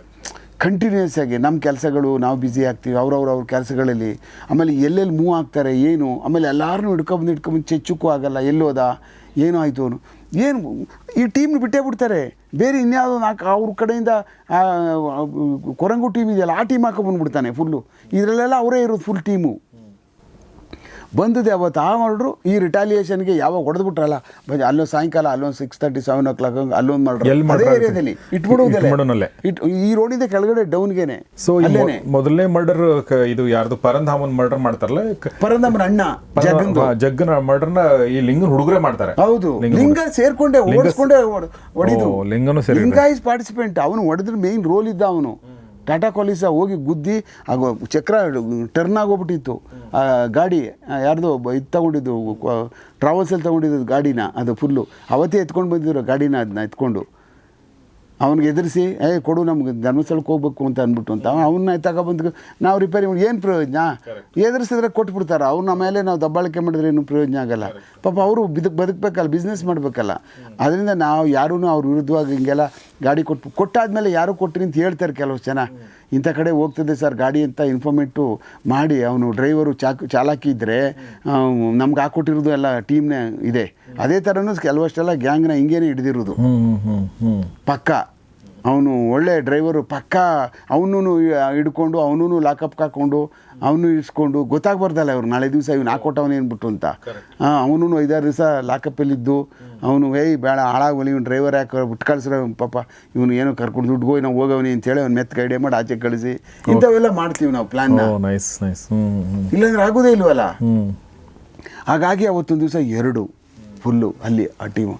ಕಂಟಿನ್ಯೂಸ್ ಆಗಿ ನಮ್ಮ ಕೆಲಸಗಳು ನಾವು ಬ್ಯುಸಿ ಆಗ್ತೀವಿ, ಅವ್ರವ್ರ ಅವ್ರ ಕೆಲಸಗಳಲ್ಲಿ. ಆಮೇಲೆ ಎಲ್ಲೆಲ್ಲಿ ಮೂವ್ ಆಗ್ತಾರೆ, ಏನು? ಆಮೇಲೆ ಎಲ್ಲರನ್ನೂ ಹಿಡ್ಕೊಂಬಂದು ಹಿಡ್ಕೊಂಬಂದು ಚೆಚ್ಚಕ್ಕೂ ಆಗಲ್ಲ ಎಲ್ಲೋದ ಏನೋ ಆಯಿತು ಅವನು ಏನು, ಈ ಟೀಮ್ನ ಬಿಟ್ಟೇ ಬಿಡ್ತಾರೆ. ಬೇರೆ ಇನ್ಯಾವುದೋ ನಾಲ್ಕು, ಅವ್ರ ಕಡೆಯಿಂದ ಕೊರಂಗು ಟೀಮ್ ಇದೆಯಲ್ಲ, ಆ ಟೀಮ್ ಹಾಕೊಂಡ್ಬಂದ್ಬಿಡ್ತಾನೆ ಫುಲ್ಲು ಇದರಲ್ಲೆಲ್ಲ ಅವರೇ ಇರೋದು ಫುಲ್ ಟೀಮು ಬಂದಿದೆ ಅವತ್ತು ಆ ಮಾಡಿದ್ರು ಈ ರಿಟಾಲಿಯೇಷನ್ಗೆ ಯಾವಾಗ ಹೊಡೆದ್ಬಿಟ್ರಲ್ಲ? ಅಲ್ಲೊಂದು ಸಾಯಂಕಾಲ ಅಲ್ಲೊಂದು six thirty seven o'clock ಅಲ್ಲೊಂದು ಮಾಡ್ರು. ಅದೇ ಏರಿಯಾದಲ್ಲಿ ಇಟ್ಬಿಡುವುದಿಲ್ಲ ಇಟ್ಬಿಡುವುದಲ್ಲೇ ಇಟ್ಬಿಡೋನಲ್ಲೇ? ಇಟ್ ಈ ರೋಡಿಂದ ಕೆಳಗಡೆ ಡೌನ್ಗೆನೆ ಸೊ ಇಲ್ಲೇನೆ ಮೊದಲನೇ ಮರ್ಡರ್ ಇದು ಯಾರ್ದು? ಪರಂಧಾಮನ್ ಮರ್ಡರ್ ಮಾಡ್ತಾರಲ್ಲ? ಪರಂಧಾಮನ್ ಅಣ್ಣ ಜಗ್ಗನ ಮರ್ಡರ್ನ ಈ ಲಿಂಗನ್ ಹುಡುಗರೇ ಮಾಡ್ತಾರೆ. ಹೌದು. ಲಿಂಗ ಲಿಂಗ ಸೇರ್ಕೊಂಡೆ ಲಿಂಗ ಓಡಿಸ್ಕೊಂಡೆ ಹೊಡಿದ್ರು. ಲಿಂಗನು. ಲಿಂಗ ಇಸ್ ಪಾರ್ಟಿಸಿಪೆಂಟ್ ಅವನು ಹೊಡೆದ್ರ ಮೇನ್ ರೋಲ್ ಇದ್ದ ಅವನು. ಟಾಟಾ ಕಾಲಿಸ ಹೋಗಿ ಗುದ್ದಿ ಆಗೋ ಚಕ್ರ ಟರ್ನ್ ಆಗೋಗ್ಬಿಟ್ಟಿತ್ತು. ಆ ಗಾಡಿ ಯಾರ್ದು ಇದು ತಗೊಂಡಿದ್ದು ಟ್ರಾವೆಲ್ಸಲ್ಲಿ ತಗೊಂಡಿದ್ದು ಗಾಡಿನ, ಅದು ಫುಲ್ಲು ಅವತ್ತೇ ಎತ್ಕೊಂಡು ಬಂದಿದ್ರು ಗಾಡಿನ ಅದನ್ನ ಎತ್ಕೊಂಡು. ಅವ್ನಿಗೆ ಎದುರಿಸಿ ಏ ಕೊಡು ನಮ್ಗೆ ಧರ್ಮಸ್ಥಳಕ್ಕೆ ಹೋಗ್ಬೇಕು ಅಂತ ಅಂದ್ಬಿಟ್ಟು ಅಂತ ಅವನ್ನ ತಗೊಬಂದು ನಾವು ರಿಪೇರಿ ಮಾಡಿ ಏನು ಪ್ರಯೋಜನ? ಎದುರಿಸಿದ್ರೆ ಕೊಟ್ಬಿಡ್ತಾರೆ ಅವ್ರನ್ನ ಮೇಲೆ ನಾವು ದಬ್ಬಾಳಿಕೆ ಮಾಡಿದ್ರೆ ಏನು ಪ್ರಯೋಜನ ಆಗಲ್ಲ. ಪಾಪ ಅವರು ಬಿದಕ್ ಬದುಕಬೇಕಲ್ಲ ಬಿಸ್ನೆಸ್ ಮಾಡಬೇಕಲ್ಲ. ಅದರಿಂದ ನಾವು ಯಾರೂ ಅವ್ರ ವಿರುದ್ಧವಾಗಿ ಹಿಂಗೆಲ್ಲ ಗಾಡಿ ಕೊಟ್ಟು ಕೊಟ್ಟಾದ್ಮೇಲೆ ಯಾರು ಕೊಟ್ರಿ ಅಂತ ಹೇಳ್ತಾರೆ ಕೆಲವು ಜನ. ಇಂಥ ಕಡೆ ಹೋಗ್ತದೆ ಸರ್ ಗಾಡಿ ಅಂತ ಇನ್ಫಾರ್ಮೇಟು ಮಾಡಿ ಅವನು ಡ್ರೈವರು ಚಾಕು ಚಾಲಕಿ ಇದ್ದರೆ ನಮ್ಗೆ ಹಾಕ್ಕೊಟ್ಟಿರೋದು ಎಲ್ಲ ಟೀಮ್ನೇ ಇದೆ. ಅದೇ ಥರನೂ ಕೆಲವಷ್ಟೆಲ್ಲ ಗ್ಯಾಂಗ್ನ ಹಿಂಗೇನೆ ಹಿಡಿದಿರೋದು. ಪಕ್ಕ. ಅವನು ಒಳ್ಳೆ ಡ್ರೈವರು ಪಕ್ಕ ಅವನು ಹಿಡ್ಕೊಂಡು ಅವನು ಲಾಕಪ್ ಹಾಕ್ಕೊಂಡು ಅವನು ಇಸ್ಕೊಂಡು ಗೊತ್ತಾಗ್ಬಾರ್ದಲ್ಲ ಅವ್ರು ನಾಳೆ ದಿವಸ ಇವ್ನು ಹಾಕೊಟ್ಟವನು ಏನ್ಬಿಟ್ಟು ಅಂತ. ಹಾಂ ಅವನು ಐದಾರು ದಿವಸ ಲಾಕಪ್ಪಲ್ಲಿದ್ದು ಅವನು ಏಯ್ ಬೇಡ ಹಾಳಾಗಲಿ ಇವ್ನು ಡ್ರೈವರ್ ಯಾಕೆ ಬಿಟ್ಟು ಕಳ್ಸ್ರೆ ಪಾಪ ಇವನು ಏನೋ ಕರ್ಕೊಂಡು ದುಡ್ಡು ಹೋಗಿ ನಾವು ಹೋಗವನಿ ಅಂತೇಳಿ ಅವ್ನು ಮೆತ್ತ ಐಡಿಯಾ ಮಾಡಿ ಆಚೆ ಕಳಿಸಿ. ಇಂಥವೆಲ್ಲ ಮಾಡ್ತೀವಿ ನಾವು ಪ್ಲ್ಯಾನ್ನ ಇಲ್ಲಾಂದ್ರೆ ಆಗೋದೇ ಇಲ್ವಲ್ಲ? ಹಾಗಾಗಿ ಅವತ್ತೊಂದು ದಿವಸ ಎರಡು. ಫುಲ್ಲು ಅಲ್ಲಿ ಆ ಟೀಮು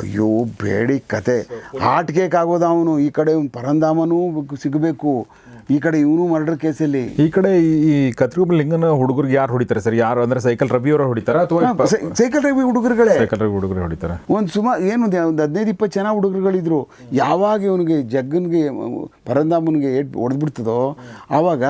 ಅಯ್ಯೋ ಬೇಡಿ ಕತೆ. ಆಗೋದ ಅವನು. ಈ ಕಡೆ ಪರಂಧಾಮನೂ ಸಿಗಬೇಕು. ಈ ಕಡೆ ಇವನು ಮರ್ಡರ್ ಕೇಸಲ್ಲಿ? ಈ ಕಡೆ ಈ- ಕತ್ರಿಗುಬ್ಬ ಲಿಂಗನ ಹುಡುಗರಿಗೆ ಯಾರು ಹೊಡಿತಾರೆ ಸರ್? ಯಾರು ಅಂದ್ರೆ ಸೈಕಲ್ ರವಿ ಅವರು ಹೊಡಿತಾರ ಅಥವಾ ಸೈಕಲ್ ರವಿ ಹುಡುಗರುಗಳೇ? ಸೈಕಲ್ ರವಿ ಹುಡುಗರು ಹೊಡಿತಾರೆ? ಒಂದು ಸುಮಾರು ಏನು ಒಂದು ಹದಿನೈದು ಇಪ್ಪತ್ತು ಜನ ಹುಡುಗರುಗಳಿದ್ರು. ಯಾವಾಗ ಇವನಿಗೆ ಜಗ್ಗನ್ಗೆ ಪರಂದಾಮನ್ಗೆ ಏಟ್ ಹೊಡೆದ್ಬಿಡ್ತದೋ ಆವಾಗ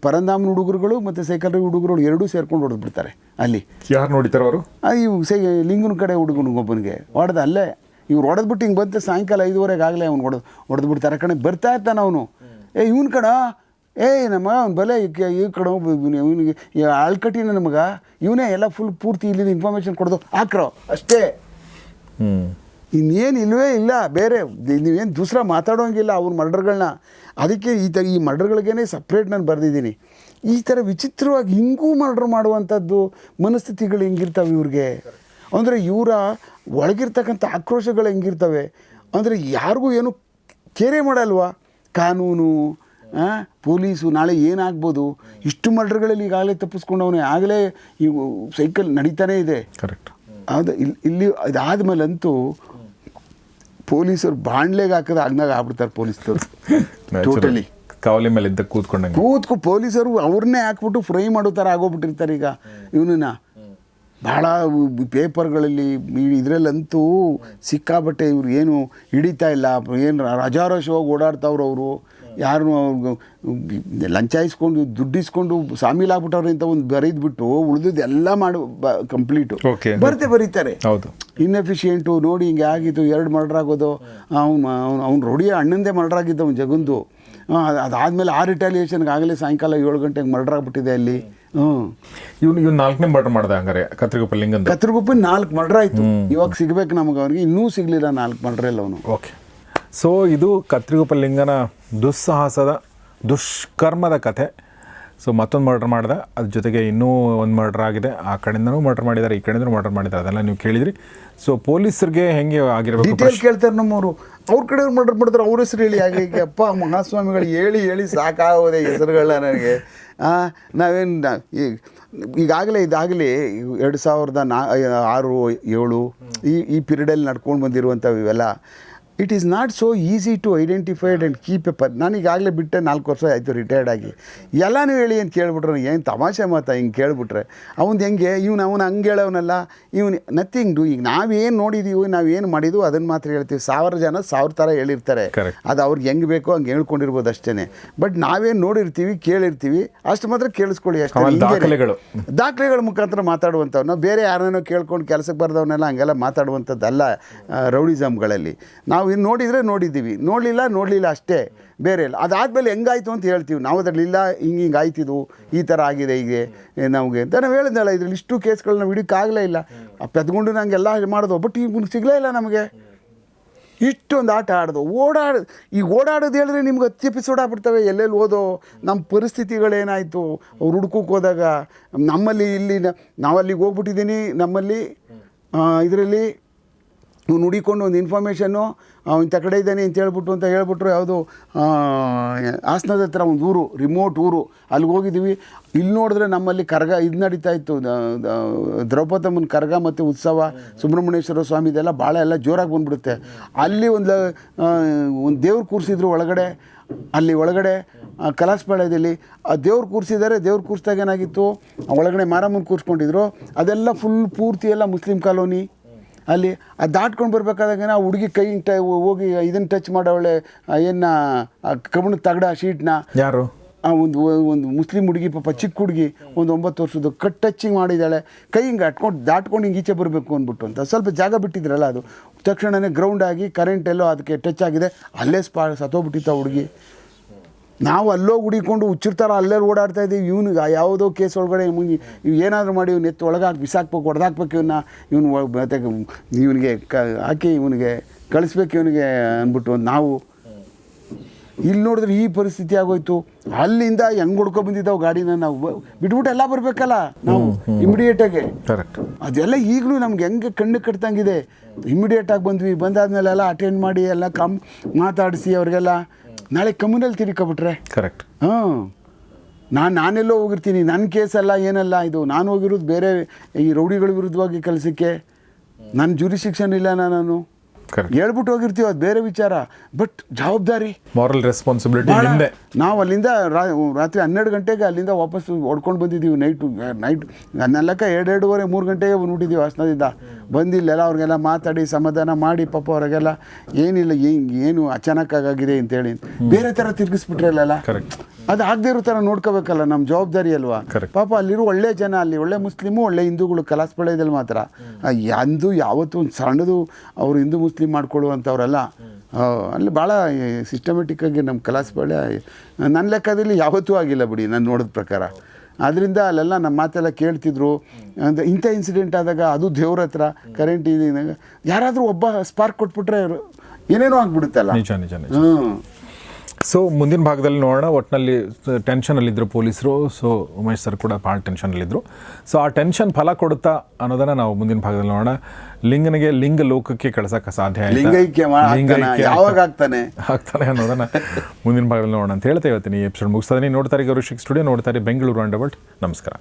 ಪರಂದಾಮನ್ ಹುಡುಗರುಗಳು ಮತ್ತು ಸೈಕಲ್ ರವಿ ಹುಡುಗರುಗಳು ಎರಡೂ ಸೇರ್ಕೊಂಡು ಹೊಡೆದ್ಬಿಡ್ತಾರೆ ಅಲ್ಲಿ. ಯಾರು ನೋಡಿತಾರ ಅವರು? ಇವ್ ಸೈ ಲಿಂಗನ ಕಡೆ ಹುಡುಗನಿಗೊಬ್ಬನಿಗೆ ಹೊಡೆದ ಅಲ್ಲೇ. ಇವ್ರು ಹೊಡೆದ್ಬಿಟ್ಟು ಹಿಂಗೆ ಬಂತು ಸಾಯಂಕಾಲ ಐದುವರೆಗೆ ಆಗಲೇ ಅವ್ನು ಹೊಡೆದು ಹೊಡೆದ್ಬಿಡ್ತಾರೆ. ಕಡೆ ಬರ್ತಾ ಇರ್ತಾನೆ ಅವನು. ಏ ಇವನು ಕಣ. ಏಯ್ ನಮ್ಮ ಅವ್ನು ಬಲೆ ಈ ಕಡೆ ಇವನಿಗೆ ಆಳ್ಕಟ್ಟಿನ ನಮಗ ಇವನೇ ಎಲ್ಲ ಫುಲ್ ಪೂರ್ತಿ ಇಲ್ಲಿಂದ ಇನ್ಫಾರ್ಮೇಷನ್ ಕೊಡೋದು ಹಾಕ್ರೋ. ಅಷ್ಟೇ. ಇನ್ನೇನು ಇಲ್ಲವೇ ಇಲ್ಲ ಬೇರೆ ನೀವೇನು ದೂಸರ ಮಾತಾಡೋಂಗಿಲ್ಲ ಅವ್ರ ಮರ್ಡರ್ಗಳನ್ನ ಅದಕ್ಕೆ ಈ ಥರ ಈ ಮರ್ಡರ್ಗಳಿಗೇನೆ ಸಪ್ರೇಟ್ ನಾನು ಬರೆದಿದ್ದೀನಿ. ಈ ಥರ ವಿಚಿತ್ರವಾಗಿ ಹಿಂಗೂ ಮರ್ಡರ್ ಮಾಡುವಂಥದ್ದು ಮನಸ್ಥಿತಿಗಳು ಹೆಂಗಿರ್ತವೆ ಇವ್ರಿಗೆ? ಅಂದರೆ ಇವರ ಒಳಗಿರ್ತಕ್ಕಂಥ ಆಕ್ರೋಶಗಳು ಹೆಂಗಿರ್ತವೆ? ಅಂದರೆ ಯಾರಿಗೂ ಏನು ಕೇರೆ ಮಾಡಲ್ವಾ? ಕಾನೂನು ಪೊಲೀಸು ನಾಳೆ ಏನಾಗ್ಬೋದು? ಇಷ್ಟು ಮರ್ಡರ್ಗಳಲ್ಲಿ ಈಗಾಗಲೇ ತಪ್ಪಿಸ್ಕೊಂಡವನೇ. ಆಗಲೇ ಈ ಸೈಕಲ್ ನಡೀತಾನೆ ಇದೆ. ಕರೆಕ್ಟ್ ಅದು ಇಲ್ಲಿ ಇಲ್ಲಿ ಅದಾದ್ಮೇಲಂತೂ ಪೊಲೀಸರು ಬಾಣ್ಲೆಗೆ ಹಾಕದ ಆಗ್ನಾಗ ಆಗ್ಬಿಡ್ತಾರೆ ಪೊಲೀಸರು ಟೋಟಲಿ ಕಾವಲಿ ಮೇಲೆ ಇದ್ದ ಕೂತ್ಕೊಂಡಂಗೆ. ಕೂತ್ಕೊ ಪೊಲೀಸರು ಅವ್ರನ್ನೇ ಹಾಕ್ಬಿಟ್ಟು ಫ್ರೈ ಮಾಡೋ ಥರ ಆಗೋಗ್ಬಿಟ್ಟಿರ್ತಾರೆ ಈಗ. ಇವನನ್ನ ಭಾಳ ಪೇಪರ್ಗಳಲ್ಲಿ ಇದರಲ್ಲಂತೂ ಸಿಕ್ಕಾಬಟ್ಟೆ ಇವ್ರು ಏನು ಹಿಡಿತಾ ಇಲ್ಲ. ಏನು ರಜಾರೋಷವಾಗಿ ಓಡಾಡ್ತಾವ್ರು ಅವರು. ಯಾರು ಲಂಚ ಇಸ್ಕೊಂಡು ದುಡ್ಡಿಸ್ಕೊಂಡು ಸಾಮೀಲಾಗ್ಬಿಟ್ಟವ್ರೆ ಅಂತ ಒಂದು ಬರೀದ್ಬಿಟ್ಟು ಉಳಿದಿದ್ದು ಎಲ್ಲ ಮಾಡಿ ಕಂಪ್ಲೀಟು. ಓಕೆ ಬರ್ತೆ ಬರೀತಾರೆ. ಹೌದು. ಇನ್ಎಫಿಷಿಯೆಂಟು ನೋಡಿ ಹಿಂಗೆ ಆಗಿತ್ತು ಎರಡು ಮರ್ಡರ್ ಆಗೋದು. ಅವ್ನು ಅವ್ನು ಅವ್ನು ರೊಡಿಯ ಅಣ್ಣಂದೇ ಮರ್ಡರ್ ಆಗಿದ್ದ ಅವ್ನು ಜಗಂದು. ಅದಾದಮೇಲೆ ಆ ರಿಟಾಲಿಯೇಷನ್ಗೆ ಆಗಲೇ ಸಾಯಂಕಾಲ ಏಳು ಗಂಟೆಗೆ ಮರ್ಡರ್ ಆಗಿಬಿಟ್ಟಿದೆ ಅಲ್ಲಿ. ಹ್ಞೂ. ಇವ್ನು ಇವ್ನು ನಾಲ್ಕನೇ ಮರ್ಡರ್ ಮಾಡ್ದೆ ಹಂಗಾರೆ ಕತ್ರಿಗುಪ್ಪ ಲಿಂಗನ್ ಕತ್ರಗುಪ್ಪಿ ನಾಲ್ಕು ಮರ್ಡರ್ ಆಯಿತು. ಇವಾಗ ಸಿಗ್ಬೇಕು ನಮಗೆ ಅವ್ನಿಗೆ ಇನ್ನೂ ಸಿಗಲಿಲ್ಲ ನಾಲ್ಕು ಮರ್ಡರ್ ಇಲ್ಲ ಅವನು. ಓಕೆ ಸೊ ಇದು ಕತ್ರಿಗುಪ್ಪ ಲಿಂಗನ ದುಸ್ಸಾಹಸದ ದುಷ್ಕರ್ಮದ ಕಥೆ. ಸೊ ಮತ್ತೊಂದು ಮರ್ಡರ್ ಮಾಡಿದೆ. ಅದ್ರ ಜೊತೆಗೆ ಇನ್ನೂ ಒಂದು ಮರ್ಡರ್ ಆಗಿದೆ. ಆ ಕಡೆಯಿಂದನೂ ಮರ್ಡರ್ ಮಾಡಿದ್ದಾರೆ ಈ ಕಡೆಯಿಂದನೂ ಮರ್ಡರ್ ಮಾಡಿದ್ದಾರೆ ಅದೆಲ್ಲ ನೀವು ಕೇಳಿದ್ರಿ. ಸೊ ಪೊಲೀಸರಿಗೆ ಹೆಂಗೆ ಆಗಿರಬೇಕು ಡೀಟೇಲ್ ಕೇಳ್ತಾರೆ ನಮ್ಮವರು. ಅವ್ರ ಕಡೆ ಮರ್ಡರ್ ಮಾಡ್ತಾರೆ ಅವ್ರ ಹೆಸರು ಹೇಳಿ. ಹಾಗೆ ಹೀಗೆ. ಅಪ್ಪ ಮಹಾಸ್ವಾಮಿಗಳು ಹೇಳಿ ಹೇಳಿ ಸಾಕಾಗೋದೆ ಹೆಸರುಗಳ ನನಗೆ. ನಾವೇನು ಈಗ ಈಗಾಗಲೇ ಇದಾಗಲಿ ಎರಡು ಸಾವಿರದ ನಾ ಆರು ಏಳು ಈ ಈ ಪೀರಿಯಡಲ್ಲಿ ನಡ್ಕೊಂಡು ಬಂದಿರುವಂಥವು ಇವೆಲ್ಲ. It is not so easy to identified and keep a per ನನಗಾಗಲೇ ಬಿಟ್ಟೆ ನಾಲ್ಕು ವರ್ಷ ಆಯಿತು ರಿಟೈರ್ಡ್ ಆಗಿ. ಎಲ್ಲನೂ ಹೇಳಿ ಅಂತ ಕೇಳ್ಬಿಟ್ರೆ ಏನು ತಮಾಷೆ ಮಾತಾ ಹಿಂಗೆ ಕೇಳಿಬಿಟ್ರೆ. ಅವ್ನು ಹೆಂಗೆ ಇವ್ನು ಅವನು ಹಂಗೆ ಹೇಳೋನಲ್ಲ ಇವ್ನು ನಥಿಂಗ್ ಡೂ ಈಗ ನಾವೇನು ನೋಡಿದ್ದೀವಿ ನಾವೇನು ಮಾಡಿದ್ವು ಅದನ್ನು ಮಾತ್ರ ಹೇಳ್ತೀವಿ. ಸಾವಿರ ಜನ ಸಾವಿರ ಥರ ಹೇಳಿರ್ತಾರೆ. ಅದು ಅವ್ರಿಗೆ ಹೆಂಗೆ ಬೇಕೋ ಹಂಗೆ ಹೇಳ್ಕೊಂಡಿರ್ಬೋದು ಅಷ್ಟೇ ಬಟ್ ನಾವೇನು ನೋಡಿರ್ತೀವಿ ಕೇಳಿರ್ತೀವಿ ಅಷ್ಟು ಮಾತ್ರ ಕೇಳಿಸ್ಕೊಳ್ಳಿ ಅಷ್ಟೇ. ದಾಖಲೆಗಳು. ದಾಖಲೆಗಳ ಮುಖಾಂತರ ಮಾತಾಡುವಂಥವ್ನ ನಾವು ಬೇರೆ ಯಾರನ್ನೋ ಕೇಳ್ಕೊಂಡು ಕೆಲಸಕ್ಕೆ ಬರೆದವನ್ನೆಲ್ಲ ಹಂಗೆಲ್ಲ ಮಾತಾಡುವಂಥದ್ದಲ್ಲ ರೌಡಿಸಮ್ಗಳಲ್ಲಿ. ನಾವು ನಾವು ನೋಡಿದರೆ ನೋಡಿದ್ದೀವಿ. ನೋಡಲಿಲ್ಲ ನೋಡಲಿಲ್ಲ ಅಷ್ಟೇ. ಬೇರೆ ಇಲ್ಲ. ಅದಾದಮೇಲೆ ಹೆಂಗಾಯ್ತು ಅಂತ ಹೇಳ್ತೀವಿ. ನಾವು ಅದರಲ್ಲಿ ಇಲ್ಲ, ಹಿಂಗೆ ಹಿಂಗೆ ಆಯ್ತಿದ್ವು ಈ ಥರ ಆಗಿದೆ, ಹೀಗೆ ನಮಗೆ ಅಂತ ನಾವು ಹೇಳಿದ್ನಲ್ಲ, ಇದರಲ್ಲಿ ಇಷ್ಟು ಕೇಸ್ಗಳನ್ನ ಹಿಡಿಯೋಕ್ಕಾಗಲೇ ಇಲ್ಲ. ಪೆದ್ಕೊಂಡು ನಂಗೆಲ್ಲ ಮಾಡೋದು ಬಟ್ ಈಗ ಸಿಗಲೇ ಇಲ್ಲ ನಮಗೆ. ಇಷ್ಟೊಂದು ಆಟ ಆಡೋದು. ಓಡಾಡ, ಈಗ ಓಡಾಡೋದು ಹೇಳಿದ್ರೆ ನಿಮ್ಗೆ ಹತ್ತು ಎಪಿಸೋಡ್ ಆಗ್ಬಿಡ್ತವೆ. ಎಲ್ಲೆಲ್ಲಿ ಓದೋ ನಮ್ಮ ಪರಿಸ್ಥಿತಿಗಳೇನಾಯಿತು? ಅವ್ರು ಹುಡ್ಕೋಕೆ ಹೋದಾಗ, ನಮ್ಮಲ್ಲಿ ಇಲ್ಲಿ ನಾವು ಅಲ್ಲಿಗೆ ಹೋಗ್ಬಿಟ್ಟಿದ್ದೀನಿ ನಮ್ಮಲ್ಲಿ ಇದರಲ್ಲಿ ನುಡಿಕೊಂಡು ಹುಡಿಕೊಂಡು ಒಂದು ಇನ್ಫಾರ್ಮೇಷನ್ನು ಇಂಥ ಕಡೆ ಇದ್ದಾನೆ ಅಂತ ಹೇಳ್ಬಿಟ್ಟು ಅಂತ ಹೇಳ್ಬಿಟ್ರು ಯಾವುದು ಹಾಸನದ ಹತ್ರ ಒಂದು ಊರು ರಿಮೋಟ್ ಊರು. ಅಲ್ಲಿಗೆ ಹೋಗಿದ್ದೀವಿ ಇಲ್ಲಿ ನೋಡಿದ್ರೆ ನಮ್ಮಲ್ಲಿ ಕರಗ, ಇದು ನಡೀತಾ ಇತ್ತು. ದ್ರೌಪದಮ್ಮನ ಕರಗ ಮತ್ತು ಉತ್ಸವ, ಸುಬ್ರಹ್ಮಣ್ಯೇಶ್ವರ ಸ್ವಾಮಿ ಇದೆಲ್ಲ ಭಾಳ ಎಲ್ಲ ಜೋರಾಗಿ ಬಂದ್ಬಿಡುತ್ತೆ. ಅಲ್ಲಿ ಒಂದು ಒಂದು ದೇವ್ರು ಕೂರಿಸಿದ್ರು ಒಳಗಡೆ, ಅಲ್ಲಿ ಒಳಗಡೆ ಕಲಾಸ್ಪಾಳ್ಯದಲ್ಲಿ. ಆ ದೇವ್ರು ಕೂರಿಸಿದ್ದಾರೆ ದೇವ್ರು ಕೂರಿಸಿದಾಗ ಏನಾಗಿತ್ತು? ಒಳಗಡೆ ಮಾರಮ್ಮನ ಕೂರಿಸ್ಕೊಂಡಿದ್ರು. ಅದೆಲ್ಲ ಫುಲ್ ಪೂರ್ತಿ ಎಲ್ಲ ಮುಸ್ಲಿಂ ಕಾಲೋನಿ. ಅಲ್ಲಿ ಅದು ದಾಟ್ಕೊಂಡು ಬರಬೇಕಾದಾಗ ಆ ಹುಡುಗಿ ಕೈ ಟ ಹೋಗಿ ಇದನ್ನು ಟಚ್ ಮಾಡೋಳೆ ಏನ ಕಬ್ಬಣದ ತಗಡ ಶೀಟ್ನ. ಯಾರು? ಆ ಒಂದು ಒಂದು ಮುಸ್ಲಿಂ ಹುಡುಗಿ ಪಾಪ ಚಿಕ್ಕ ಹುಡುಗಿ ಒಂದು ಒಂಬತ್ತು ವರ್ಷದ್ದು ಕಟ್ ಟಚ್ಚಿಂಗ್ ಮಾಡಿದ್ದಾಳೆ. ಕೈ ಹಿಂಗೆ ಅಟ್ಕೊಂಡು ದಾಟ್ಕೊಂಡು ಹಿಂಗೆ ಈಚೆ ಬರಬೇಕು ಅಂದ್ಬಿಟ್ಟು ಅಂತ. ಸ್ವಲ್ಪ ಜಾಗ ಬಿಟ್ಟಿದ್ರಲ್ಲ ಅದು. ತಕ್ಷಣವೇ ಗ್ರೌಂಡ್ ಆಗಿ ಕರೆಂಟ್ ಎಲ್ಲೋ ಅದಕ್ಕೆ ಟಚ್ ಆಗಿದೆ. ಅಲ್ಲೇ ಸ್ಪಾ ಸತ್ತೋಗ್ಬಿಟ್ಟಿತ್ತು ಆ ಹುಡುಗಿ. ನಾವು ಅಲ್ಲೋಗಿ ಹುಡಿಕೊಂಡು ಹುಚ್ಚಿರ್ತಾರ ಅಲ್ಲೇ ಓಡಾಡ್ತಾ ಇದ್ದೀವಿ. ಇವನಿಗೆ ಯಾವುದೋ ಕೇಸ್ ಒಳಗಡೆ ಮುಗಿ ಇವ್ ಏನಾದರೂ ಮಾಡಿ ಇವ್ನು ಎತ್ತು ಒಳಗೆ ಹಾಕಿ ಬಿಸಾಕ್ಬೇಕು ಹೊಡೆದಾಕ್ಬೇಕು ಇವನ್ನ ಇವನು ಮತ್ತೆ ಇವನಿಗೆ ಕ ಹಾಕಿ ಇವನಿಗೆ ಕಳಿಸ್ಬೇಕು ಇವನಿಗೆ ಅಂದ್ಬಿಟ್ಟು ನಾವು. ಇಲ್ಲಿ ನೋಡಿದ್ರೆ ಈ ಪರಿಸ್ಥಿತಿ ಆಗೋಯ್ತು. ಅಲ್ಲಿಂದ ಹೆಂಗ್ ಹುಡ್ಕೊ ಬಂದಿದ್ದಾವೆ ಗಾಡಿನ ನಾವು ಬಿಟ್ಬಿಟ್ಟು ಎಲ್ಲ ಬರಬೇಕಲ್ಲ ನಾವು ಇಮಿಡಿಯೇಟಾಗಿ ಕರೆಕ್ಟ್ ಅದೆಲ್ಲ ಈಗಲೂ ನಮ್ಗೆ ಹೆಂಗೆ ಕಣ್ಣು ಕಟ್ತಂಗಿದೆ ಇಮಿಡಿಯೇಟಾಗಿ ಬಂದ್ವಿ. ಬಂದಾದ್ಮೇಲೆ ಎಲ್ಲ ಅಟೆಂಡ್ ಮಾಡಿ ಎಲ್ಲ ಕಮ್ ಮಾತಾಡಿಸಿ ಅವ್ರಿಗೆಲ್ಲ. ನಾಳೆ ಕಮ್ಯುನಲ್ಲಿ ತಿರ್ಕೊಬಿಟ್ರೆ ಕರೆಕ್ಟ್ ಹಾಂ. ನಾನು ನಾನೆಲ್ಲೋ ಹೋಗಿರ್ತೀನಿ. ನನ್ನ ಕೇಸಲ್ಲ ಏನಲ್ಲ ಇದು? ನಾನು ಹೋಗಿರೋದು ಬೇರೆ ಈ ರೌಡಿಗಳ ವಿರುದ್ಧವಾಗಿ ಕೆಲಸಕ್ಕೆ? ನನ್ನ ಜುರಿಶಿಕ್ಷನ್ ಇಲ್ಲ ನಾನು ಹೇಳ್ಬಿಟ್ಟು ಹೋಗಿರ್ತೀವಿ ಅದು ಬೇರೆ ವಿಚಾರ. ಬಟ್ ಜವಾಬ್ದಾರಿ. Moral responsibility. ನಿಂದೆ. ನಾವು ಅಲ್ಲಿಂದ ರಾತ್ರಿ ಹನ್ನೆರಡು ಗಂಟೆಗೆ ಅಲ್ಲಿಂದ ವಾಪಸ್ ಹೊಡ್ಕೊಂಡು ಬಂದಿದ್ದೀವಿ ನೈಟು ನೈಟ್ ನನ್ನಲ್ಲಕ್ಕ ಎರಡೆರಡುವರೆ ಮೂರು ಗಂಟೆಗೆ ಬಂದ್ಬಿಟ್ಟಿದ್ದೀವಿ ಹಾಸನದಿಂದ. ಬಂದಿಲ್ಲೆಲ್ಲ ಅವ್ರಿಗೆಲ್ಲ ಮಾತಾಡಿ ಸಮಾಧಾನ ಮಾಡಿ ಪಾಪ ಅವ್ರಿಗೆಲ್ಲ ಏನಿಲ್ಲ ಹೆಂಗೆ ಏನು ಅಚಾನಕ್ ಆಗಾಗಿದೆ ಅಂತೇಳಿ ಬೇರೆ ಥರ ತಿರುಗಿಸ್ಬಿಟ್ರಲ್ಲ ಕರೆಕ್ಟ್ ಅದು ಆಗದೆ ಇರೋ ಥರ ನೋಡ್ಕೋಬೇಕಲ್ಲ ನಮ್ಮ ಜವಾಬ್ದಾರಿ ಅಲ್ವಾ. ಪಾಪ ಅಲ್ಲಿರೋ ಒಳ್ಳೆ ಜನ ಅಲ್ಲಿ ಒಳ್ಳೆ ಮುಸ್ಲಿಮು ಒಳ್ಳೆ ಹಿಂದೂಗಳು ಕಲಾಸಪಾಳ್ಯದಲ್ಲಿ ಮಾತ್ರ. ಅಂದು ಯಾವತ್ತೂ ಒಂದು ಸಣ್ಣದು ಅವರು ಹಿಂದೂ ಮುಸ್ಲಿಂ ಮಾಡ್ಕೊಳ್ಳುವಂಥವ್ರಲ್ಲ ಅಲ್ಲಿ ಭಾಳ ಸಿಸ್ಟಮೆಟಿಕ್ಕಾಗಿ ನಮ್ಮ ಕಲಾಸಪಾಳ್ಯ ನನ್ನ ಲೆಕ್ಕದಲ್ಲಿ ಯಾವತ್ತೂ ಆಗಿಲ್ಲ ಬಿಡಿ ನಾನು ನೋಡಿದ ಪ್ರಕಾರ. ಅದರಿಂದ ಅಲ್ಲೆಲ್ಲ ನಮ್ಮ ಮಾತೆಲ್ಲ ಕೇಳ್ತಿದ್ರು. ಅಂದರೆ ಇಂಥ ಇನ್ಸಿಡೆಂಟ್ ಆದಾಗ ಅದು ದೇವ್ರ ಹತ್ರ ಕರೆಂಟ್ ಇದೆ ಯಾರಾದರೂ ಒಬ್ಬ ಸ್ಪಾರ್ಕ್ ಕೊಟ್ಬಿಟ್ರೆ ಏನೇನೋ ಆಗ್ಬಿಡುತ್ತಲ್ಲ. ನಿಜ ನಿಜ ಹ್ಞೂ ಸೊ ಮುಂದಿನ ಭಾಗದಲ್ಲಿ ನೋಡೋಣ. ಒಟ್ಟಿನಲ್ಲಿ ಟೆನ್ಷನಲ್ಲಿದ್ದರು ಪೊಲೀಸರು ಸೊ ಉಮೇಶ್ ಸರ್ ಕೂಡ ಭಾಳ ಟೆನ್ಷನಲ್ಲಿದ್ದರು ಸೊ ಆ ಟೆನ್ಷನ್ ಫಲ ಕೊಡುತ್ತಾ ಅನ್ನೋದನ್ನು ನಾವು ಮುಂದಿನ ಭಾಗದಲ್ಲಿ ನೋಡೋಣ. ಲಿಂಗನಿಗೆ ಲಿಂಗ ಲೋಕಕ್ಕೆ ಕಳಿಸೋಕೆ ಸಾಧ್ಯ ಆಯ್ತಾ? ಲಿಂಗೈಕ್ಯ ಯಾವಾಗ ಆಗ್ತಾನೆ? ಆಗ್ತಾನೆ ಅನ್ನೋದನ್ನ ಮುಂದಿನ ಭಾಗದಲ್ಲಿ ನೋಡೋಣ ಅಂತ ಹೇಳ್ತಾ ಇವತ್ತಿನ ಈ ಎಪಿಸೋಡ್ ಮುಗಿಸ್ತಾನೆ ನೀವು ನೋಡ್ತಾರೆ ಗೌರಿಶಿಕ್ ಸ್ಟುಡಿಯೋ ನೋಡ್ತಾರೆ ಬೆಂಗಳೂರು ಅಂಡ್ ವರ್ಲ್ಡ್ ನಮಸ್ಕಾರ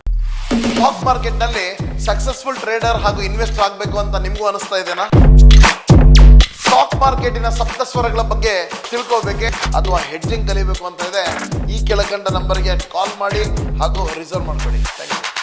ಸ್ಟಾಕ್ ಮಾರ್ಕೆಟ್ನಲ್ಲಿ ಸಕ್ಸಸ್ಫುಲ್ ಟ್ರೇಡರ್ ಹಾಗೂ ಇನ್ವೆಸ್ಟರ್ ಆಗಬೇಕು ಅಂತ ನಿಮಗೂ ಅನಿಸ್ತಾ ಇದೆನಾ? ಸ್ಟಾಕ್ ಮಾರ್ಕೆಟಿನ ಸಪ್ತ ಸ್ವರಗಳ ಬಗ್ಗೆ ತಿಳ್ಕೋಬೇಕೆ ಅಥವಾ ಹೆಡ್ಜಿಂಗ್ ಕಲಿಬೇಕು ಅಂತ ಇದೆ, ಈ ಕೆಳಕಂಡ ನಂಬರ್ಗೆ ಕಾಲ್ ಮಾಡಿ ಹಾಗೂ ರಿಸರ್ವ್ ಮಾಡ್ಕೊಳ್ಳಿ. Thank you